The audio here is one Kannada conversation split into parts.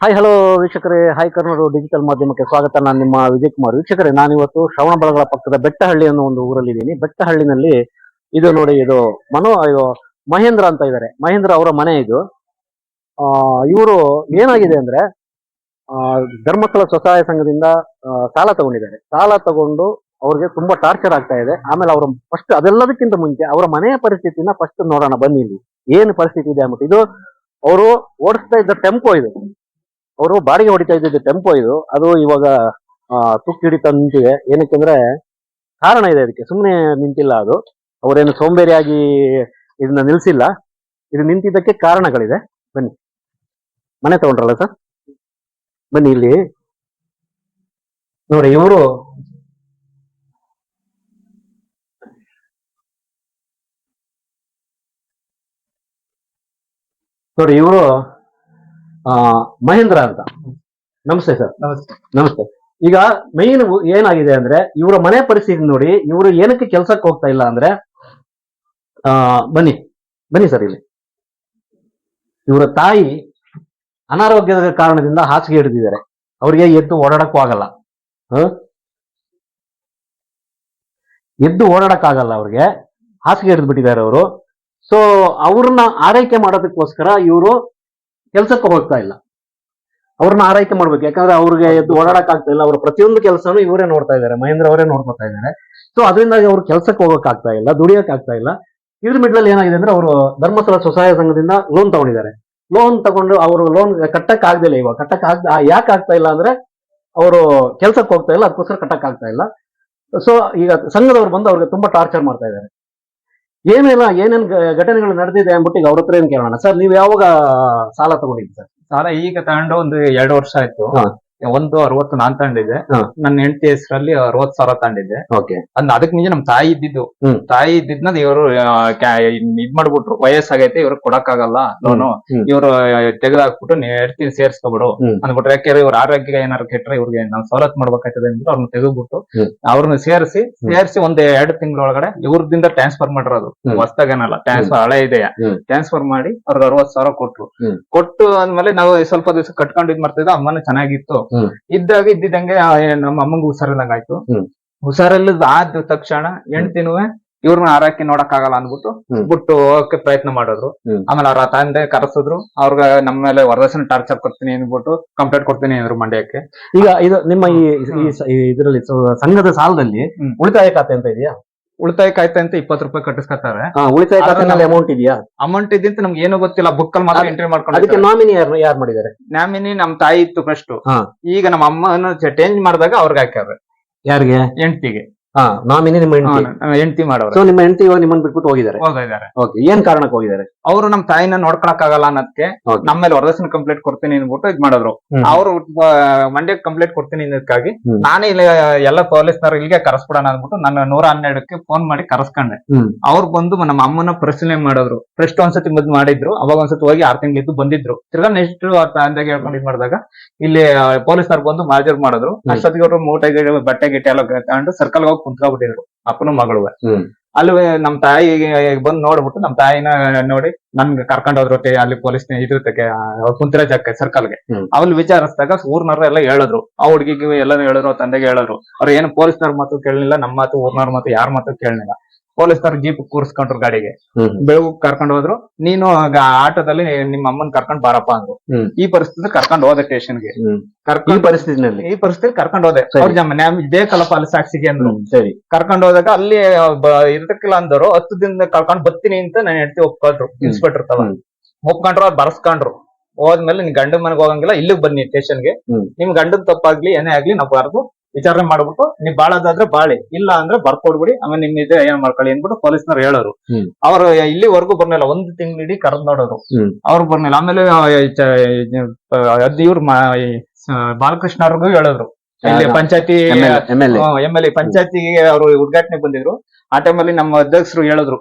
ಹಾಯ್ ಹಲೋ ವೀಕ್ಷಕರೇ. ಹಾಯ್ ಕರ್ನೂರು ಡಿಜಿಟಲ್ ಮಾಧ್ಯಮಕ್ಕೆ ಸ್ವಾಗತ. ನಾನು ನಿಮ್ಮ ವಿಜಯ್ ಕುಮಾರ್. ವೀಕ್ಷಕರೇ ನಾನಿವತ್ತು ಬಳಗಳ ಪಕ್ಕದ ಬೆಟ್ಟಹಳ್ಳಿ ಅನ್ನೋ ಒಂದು ಊರಲ್ಲಿ ಇದ್ದೀನಿ ಬೆಟ್ಟಹಳ್ಳಿನಲ್ಲಿ ಇದು ನೋಡಿ ಇದು ಮನೋ ಇದು ಮಹೇಂದ್ರ ಅಂತ ಇದ್ದಾರೆ ಮಹೇಂದ್ರ ಅವರ ಮನೆ ಇದು. ಇವರು ಏನಾಗಿದೆ ಅಂದ್ರೆ ಆ, ಧರ್ಮಸ್ಥಳ ಸ್ವಸಹಾಯ ಸಂಘದಿಂದ ಸಾಲ ತಗೊಂಡಿದ್ದಾರೆ. ಸಾಲ ತಗೊಂಡು ಅವ್ರಿಗೆ ತುಂಬಾ ಟಾರ್ಚರ್ ಆಗ್ತಾ ಇದೆ. ಆಮೇಲೆ ಅವರ ಫಸ್ಟ್ ಅದೆಲ್ಲದಕ್ಕಿಂತ ಮುಂಚೆ ಅವರ ಮನೆಯ ಪರಿಸ್ಥಿತಿನ ಫಸ್ಟ್ ನೋಡೋಣ ಬನ್ನಿ ಏನು ಪರಿಸ್ಥಿತಿ ಇದೆ ಅಂದ್ಬಿಟ್ಟು. ಇದು ಅವರು ಓಡಿಸ್ತಾ ಇದ್ದ ಟೆಂಪೋ ಇದು. ಅವರು ಬಾಡಿಗೆ ಹೊಡಿತಾ ಇದ್ದಿದ್ದು ಟೆಂಪೋ ಇದು. ಅದು ಇವಾಗ ತುಕ್ಕಿ ಹಿಡಿತಾ ನಿಂತಿದೆ. ಏನಕ್ಕೆಂದ್ರೆ ಕಾರಣ ಇದೆ ಅದಕ್ಕೆ. ಸುಮ್ಮನೆ ನಿಂತಿಲ್ಲ ಅದು. ಅವರೇನು ಸೋಂಬೇರಿಯಾಗಿ ಇದನ್ನ ನಿಲ್ಸಿಲ್ಲ. ಇದು ನಿಂತಿದ್ದಕ್ಕೆ ಕಾರಣಗಳಿದೆ. ಬನ್ನಿ. ಮನೆ ತಗೊಂಡ್ರಲ್ಲ ಸರ್? ಬನ್ನಿ ಇಲ್ಲಿ. ನೋಡಿ, ಇವರು ನೋಡಿ, ಇವರು ಮಹೇಂದ್ರ ಅಂತ. ನಮಸ್ತೆ ಸರ್. ನಮಸ್ತೆ. ನಮಸ್ತೆ. ಈಗ ಮೈನ್ ಏನಾಗಿದೆ ಅಂದ್ರೆ ಇವರ ಮನೆ ಪರಿಸ್ಥಿತಿ ನೋಡಿ ಇವರು ಏನಕ್ಕೆ ಕೆಲ್ಸಕ್ಕೆ ಹೋಗ್ತಾ ಇಲ್ಲ ಅಂದ್ರೆ ಆ ಬನ್ನಿ ಬನ್ನಿ ಸರ್ ಇಲ್ಲಿ. ಇವರ ತಾಯಿ ಅನಾರೋಗ್ಯದ ಕಾರಣದಿಂದ ಹಾಸಿಗೆ ಹಿಡಿದಿದ್ದಾರೆ. ಅವ್ರಿಗೆ ಎದ್ದು ಓಡಾಡಕ್ಕೂ ಆಗಲ್ಲ. ಹ? ಎದ್ದು ಓಡಾಡಕ್ಕಾಗಲ್ಲ ಅವ್ರಿಗೆ. ಹಾಸಿಗೆ ಹಿಡಿದ್ಬಿಟ್ಟಿದ್ದಾರೆ ಅವರು. ಸೊ ಅವ್ರನ್ನ ಆರೈಕೆ ಮಾಡೋದಕ್ಕೋಸ್ಕರ ಇವರು ಕೆಲ್ಸಕ್ಕೆ ಹೋಗ್ತಾ ಇಲ್ಲ. ಅವ್ರನ್ನ ಆರೈಕೆ ಮಾಡ್ಬೇಕು. ಯಾಕಂದ್ರೆ ಅವ್ರಿಗೆ ಎದ್ದು ಓಡಾಡಕ್ ಆಗ್ತಾ ಇಲ್ಲ. ಅವ್ರ ಪ್ರತಿಯೊಂದು ಕೆಲಸನೂ ಇವರೇ ನೋಡ್ತಾ ಇದ್ದಾರೆ. ಮಹೇಂದ್ರ ಅವರೇ ನೋಡ್ಕೊತಾ ಇದ್ದಾರೆ. ಸೊ ಅದರಿಂದಾಗಿ ಅವ್ರು ಕೆಲಸಕ್ಕೆ ಹೋಗಕ್ ಆಗ್ತಾ ಇಲ್ಲ, ದುಡಿಯಕ್ ಆಗ್ತಾ ಇಲ್ಲ. ಇದ್ರ ಮಿಡ್ಲಲ್ಲಿ ಏನಾಗಿದೆ ಅಂದ್ರೆ ಅವರು ಧರ್ಮಸ್ಥಳ ಸ್ವಸಹಾಯ ಸಂಘದಿಂದ ಲೋನ್ ತಗೊಂಡಿದ್ದಾರೆ. ಲೋನ್ ತಗೊಂಡು ಅವರು ಲೋನ್ ಕಟ್ಟಕ್ ಆಗ್ದಿಲ್ಲ ಇವಾಗ. ಕಟ್ಟಕ್ ಆಗ್ ಯಾಕೆ ಆಗ್ತಾ ಇಲ್ಲ ಅಂದ್ರೆ ಅವರು ಕೆಲ್ಸಕ್ಕೆ ಹೋಗ್ತಾ ಇಲ್ಲ. ಅದಕ್ಕೋಸ್ಕರ ಕಟ್ಟಕ್ ಆಗ್ತಾ ಇಲ್ಲ. ಸೊ ಈಗ ಸಂಘದವ್ರು ಬಂದು ಅವ್ರಿಗೆ ತುಂಬಾ ಟಾರ್ಚರ್ ಮಾಡ್ತಾ ಇದ್ದಾರೆ. ಏನೆಲ್ಲ ಏನೇನ್ ಘಟನೆಗಳು ನಡೆದಿದೆ ಅಂದ್ಬಿಟ್ಟು ಈಗ ಅವ್ರ ಹತ್ರ ಏನ್ ಕೇಳೋಣ. ಸರ್ ನೀವು ಯಾವಾಗ ಸಾಲ ತಗೊಂಡಿದ್ರಿ ಸರ್? ಸಾಲ ಈಗ ತಗೊಂಡು ಒಂದು ಎರಡು ವರ್ಷ ಆಯ್ತು. ಹಾ. ಒಂದು ಅರವತ್ತು ನಾನ್ ತಗೊಂಡಿದ್ದೆ ಹಾ. ನನ್ನ ಹೆಂಡತಿ ಹೆಸರಲ್ಲಿ ಅರವತ್ ಸಾವಿರ ತಗೊಂಡಿದ್ದೆ ಓಕೆ ಅದ್ ಅದಕ್ ನಿಜ ನಮ್ ತಾಯಿ ಇದ್ದಿದ್ದು ಹ್ಮ್. ತಾಯಿ ಇದ್ದಿದ್ನ ಇವರು ಇದ್ ಮಾಡ್ಬಿಟ್ರು ವಯಸ್ಸಾಗೈತೆ ಇವ್ರಿಗೆ ಕೊಡಕ್ಕಾಗಲ್ಲ ಲೋನು ಹ್ಮ್. ಇವರು ತೆಗೆದಾಕ್ಬಿಟ್ಟು ನೀವ್ ಹೆಂಡತಿ ಸೇರ್ಸ್ಕೊಬಿಡು ಹ್ಮ್. ಅಂದ್ಬಿಟ್ರೆ ಯಾಕೆ ಇವ್ರ ಆರೋಗ್ಯ ಏನಾರು ಕೆಟ್ಟರೆ ಇವ್ರಿಗೆ ನಾವು ಸವಲತ್ತು ಮಾಡ್ಬೇಕಾಯ್ತದೆ ಅಂದ್ಬಿಟ್ಟು ಅವ್ರನ್ನ ತೆಗೆದ್ಬಿಟ್ಟು ಹ್ಮ್. ಅವ್ರನ್ನ ಸೇರಿಸಿ ಸೇರಿಸಿ ಒಂದ್ ಎರಡು ತಿಂಗಳೊಳಗಡೆ ಇವ್ರದಿಂದ ಟ್ರಾನ್ಸ್ಫರ್ ಮಾಡಿರೋದು ಹ್ಮ್. ಹೊಸ್ದಾಗೇನಲ್ಲ ಟ್ರಾನ್ಸ್ಫರ್ ಹಳೆ ಇದೆ ಹ್ಮ್. ಟ್ರಾನ್ಸ್ಫರ್ ಮಾಡಿ ಅವ್ರಿಗೆ ಅರವತ್ ಸಾವಿರ ಕೊಟ್ರು ಹ್ಮ್. ಕೊಟ್ಟು ಅಂದ್ಮೇಲೆ ನಾವು ಸ್ವಲ್ಪ ದಿವಸ ಕಟ್ಕೊಂಡು ಇದ್ ಮಾಡ್ತಿದ್ದ ಅಮ್ಮನ ಚೆನ್ನಾಗಿತ್ತು. ಇದ್ದಾಗ ಇದ್ದಿದ್ದಂಗೆ ಆ, ಏ- ನಮ್ಮ ಅಮ್ಮಂಗ ಹುಷಾರಿಲ್ಲಂಗ ಆಯ್ತು ಹ್ಮ್. ಹುಷಾರಿಲ್ಲದ ಆದ ತಕ್ಷಣ ಹೆಂಡ್ತಿನುವೆ ಇವ್ರನ್ನ ಆರಕ್ಕೆ ನೋಡಕ್ ಆಗಲ್ಲ ಅನ್ಬಿಟ್ಟು ಹ್ಮ್. ಬಿಟ್ಟು ಹೋಗಕ್ಕೆ ಪ್ರಯತ್ನ ಮಾಡಿದ್ರು ಹ್ಮ್. ಆಮೇಲೆ ಅವ್ರ ತಂದೆ ಕರೆಸಿದ್ರು ಅವ್ರಿಗೆ ನಮ್ಮ ಮೇಲೆ ವರದಕ್ಷಿಣೆ ಟಾರ್ಚರ್ ಕೊಡ್ತೀನಿ ಅಂದ್ಬಿಟ್ಟು ಕಂಪ್ಲೇಂಟ್ ಕೊಡ್ತೀನಿ ಅಂದ್ರು ಮಂಡ್ಯಕ್ಕೆ ಈಗ ಇದು ನಿಮ್ಮ ಈ ಈ- ಈ ಇದರಲ್ಲಿ ಸ- ಸಂಘದ ಸಾಲದಲ್ಲಿ ಹ್ಮ್. ಉಳಿತಾಯ ಖಾತೆ ಅಂತ ಇದೆಯಾ ಉಳಿತಾಯ ಖಾತೆ ಅಂತ ಇಪ್ಪತ್ತು ರೂಪಾಯಿ ಕಟ್ಟಿಸ್ಕೊತಾರೆ. ಹಾ, ಉಳಿತಾಯ ಖಾತೆನಲ್ಲಿ ಅಮೌಂಟ್ ಇದೆಯಾ? ಅಮೌಂಟ್ ಇದ್ದಂತ ನಮ್ಗೆ ಏನು ಗೊತ್ತಿಲ್ಲ ಬುಕ್ ಅಲ್ಲಿ ಮಾತ್ರ ಎಂಟ್ರಿ ಅದಕ್ಕೆ ಮಾಡ್ಕೊಂಡು ನಾಮಿನಿ ಯಾರು ಯಾರು ಮಾಡಿದ್ದಾರೆ? ನಾಮಿನಿ ನಮ್ ತಾಯಿ ಇತ್ತು ಫಸ್ಟ್ ಹಾ. ಈಗ ನಮ್ಮ ಅಮ್ಮನ ಚೇಂಜ್ ಮಾಡಿದಾಗ ಅವ್ರಿಗೆ ಹಾಕ್ಯಾರ ಯಾರಿಗೆ? ಹೆಂಡ್ತಿಗೆ. ಹಾ ನಾಮಿನಿ ನಿಮ್ಮ ಹೆಂಡತಿ. ಹೆಂಡತಿ ಮಾಡೋರು. ಸೊ ನಿಮ್ಮ ಹೆಂಡತಿ ಇವಾಗ ನಿಮ್ಮನ್ನ ಬಿಟ್ಬಿಟ್ಟು ಹೋಗಿದ್ದಾರೆ? ಹೋಗಿದ್ದಾರೆ ಓಕೆ ಏನ್ ಕಾರಣಕ್ಕೆ ಹೋಗಿದ್ದಾರೆ? ಅವರು ನಮ್ ತಾಯಿನ ನೋಡ್ಕೊಳಕ್ ಆಗಲ್ಲ ಅನ್ನೋದಕ್ಕೆ. ನಮ್ಮ ಮೇಲೆ ವರದಕ್ಷಿಣೆ ಕಂಪ್ಲೇಂಟ್ ಕೊಡ್ತೀನಿ ಅನ್ಬಿಟ್ಟು ಇದ್ ಮಾಡಿದ್ರು. ಅವ್ರು ಮಂಡ್ಯ ಕಂಪ್ಲೇಂಟ್ ಕೊಡ್ತೀನಿ ಅನ್ನೋದಕ್ಕಾಗಿ ನಾನೇ ಇಲ್ಲಿ ಎಲ್ಲ ಪೊಲೀಸ್ನವ್ರು ಇಲ್ಲಿಗೆ ಕರೆಸ್ಬಿಡೋಣ ಅಂದ್ಬಿಟ್ಟು ನಾನು ನೂರ ಹನ್ನೆರಡಕ್ಕೆ ಫೋನ್ ಮಾಡಿ ಕರೆಸ್ಕೊಂಡೆ. ಅವ್ರು ಬಂದು ನಮ್ಮ ಅಮ್ಮನ ಪ್ರಶ್ನೆ ಮಾಡಿದ್ರು. ಫಸ್ಟ್ ಒಂದ್ಸತಿ ಮದ್ ಮಾಡಿದ್ರು ಅವಾಗ ಒಂದ್ಸತಿ ಹೋಗಿ ಆರ್ ತಿಂಗಳಿದ್ದು ಬಂದಿದ್ರು. ತಿರ್ಗಾ ನೆಕ್ಸ್ಟ್ ತಂದೆಗೆ ಹೇಳ್ಕೊಂಡು ಇದ್ ಮಾಡಿದಾಗ ಇಲ್ಲಿ ಪೊಲೀಸ್ನವ್ರು ಬಂದು ಮಾರ್ಜರ್ ಮಾಡಿದ್ರು. ಅಷ್ಟೊತ್ತಿಗೆ ಅವರು ಮೂಟೆ ಬಟ್ಟೆ ಗಿಟ್ಟೆ ಎಲ್ಲ ತಗೊಂಡು ಸರ್ಕಲ್ ಹೋಗಿ ಕುಂತ್ಕೊಬಿಟ್ಟಿದ್ರು ಅಪ್ಪನ ಮಗಳು. ಹ್ಮ್. ಅಲ್ಲಿ ನಮ್ ತಾಯಿ ಬಂದು ನೋಡ್ಬಿಟ್ಟು ನಮ್ ತಾಯಿನ ನೋಡಿ ನನ್ಗೆ ಕರ್ಕೊಂಡ್ ಹೋದ್ರು ಅಲ್ಲಿ ಪೊಲೀಸ್ ಇದ್ರತಕ್ಕೆ ಕುಂತಿರೋ ಜಾಗಕ್ಕೆ ಸರ್ಕಲ್ಗೆ ಅವ್ನು ವಿಚಾರಿಸಿದಾಗ ಊರ್ನವ್ರು ಎಲ್ಲ ಹೇಳಿದ್ರು. ಆ ಹುಡುಗಿಗೆ ಎಲ್ಲಾನು ಹೇಳಿದ್ರು ತಂದೆಗೆ ಹೇಳಿದ್ರು. ಅವ್ರು ಏನು ಪೊಲೀಸ್ನವ್ರ ಮಾತು ಕೇಳಲಿಲ್ಲ ನಮ್ಮ ಮಾತು ಊರ್ನವ್ರ ಮಾತು ಯಾರ ಮಾತು ಕೇಳಲಿಲ್ಲ. ಪೊಲೀಸ್ನವ್ರು ಜೀಪ್ ಕೂರ್ಸ್ಕೊಂಡ್ರು ಗಾಡಿಗೆ. ಬೆಳಗು ಬೆಳಗ್ಗೆ ಕರ್ಕೊಂಡು ಹೋದ್ರು ನೀನು ಆಟೋದಲ್ಲಿ ನಿಮ್ಮ ಅಮ್ಮನ್ ಕರ್ಕೊಂಡ್ ಬಾರಪ್ಪ ಅಂದ್ರು. ಈ ಪರಿಸ್ಥಿತಿ ಕರ್ಕೊಂಡ್ ಹೋದೆ ಸ್ಟೇಷನ್ಗೆ. ಈ ಪರಿಸ್ಥಿತಿನಲ್ಲಿ? ಈ ಪರಿಸ್ಥಿತಿ ಕರ್ಕೊಂಡ್ ಹೋದೆ. ನ್ಯಾಯ- ಬೇಕಲ್ಲಪ್ಪ ಅಲ್ಲಿ ಸಾಕ್ಷಿಗೆ ಅಂದ್ರು. ಸರಿ. ಕರ್ಕೊಂಡ್ ಹೋದಾಗ ಅಲ್ಲಿ ಇರ್ದಕ್ಕಿಲ್ಲ ಅಂದವರು ಹತ್ತು ದಿನದ ಕರ್ಕೊಂಡ್ ಬರ್ತೀನಿ ಅಂತ ನಾನು ಹೆಂಡತಿ ಒಪ್ಕೊಂಡ್ರು ಇನ್ಸ್ಪೆಕ್ಟರ್ ತವ. ಒಪ್ಕೊಂಡ್ರು ಅವ್ರು ಬರ್ಸ್ಕೊಂಡ್ರು. ಹೋದ್ಮೇಲೆ ನಿನ್ ಗಂಡ ಮನೆಗೆ ಹೋಗಂಗಿಲ್ಲ ಇಲ್ಲಿಗೆ ಬನ್ನಿ ಸ್ಟೇಷನ್ಗೆ. ನಿಮ್ ಗಂಡನ್ ತಪ್ಪಾಗ್ಲಿ ಏನೇ ಆಗ್ಲಿ ನಾವು ಬರ್ದು ವಿಚಾರಣೆ ಮಾಡ್ಬಿಟ್ಟು ನೀವ್ ಬಾಳದಾದ್ರೆ ಬಾಳಿ ಇಲ್ಲ ಅಂದ್ರೆ ಬರ್ಕೊಡ್ಬಿಡಿ ಆಮೇಲೆ ನಿಮ್ ಇದೆ ಏನ್ ಮಾಡ್ಕೊಳ್ಳಿ ಅಂದ್ಬಿಟ್ಟು ಪೊಲೀಸ್ನವ್ರು ಹೇಳೋರು. ಅವ್ರು ಇಲ್ಲಿವರೆಗೂ ಬರ್ನಿಲ್ಲ ಒಂದು ತಿಂಗಳಿಡೀ ಕರೆದ್ ನೋಡೋರು. ಅವ್ರು ಬರ್ನಿಲ್ಲ ಆಮೇಲೆ ಇವ್ರು ಬಾಲಕೃಷ್ಣ ಅವ್ರಿಗೂ ಹೇಳಿದ್ರು. ಇಲ್ಲಿ ಪಂಚಾಯತಿ ಎಂ. ಎಲ್ ಎ ಪಂಚಾಯತಿಗೆ ಅವರು ಉದ್ಘಾಟನೆ ಬಂದಿದ್ರು. ಆ ಟೈಮಲ್ಲಿ ನಮ್ಮ ಅಧ್ಯಕ್ಷರು ಹೇಳಿದ್ರು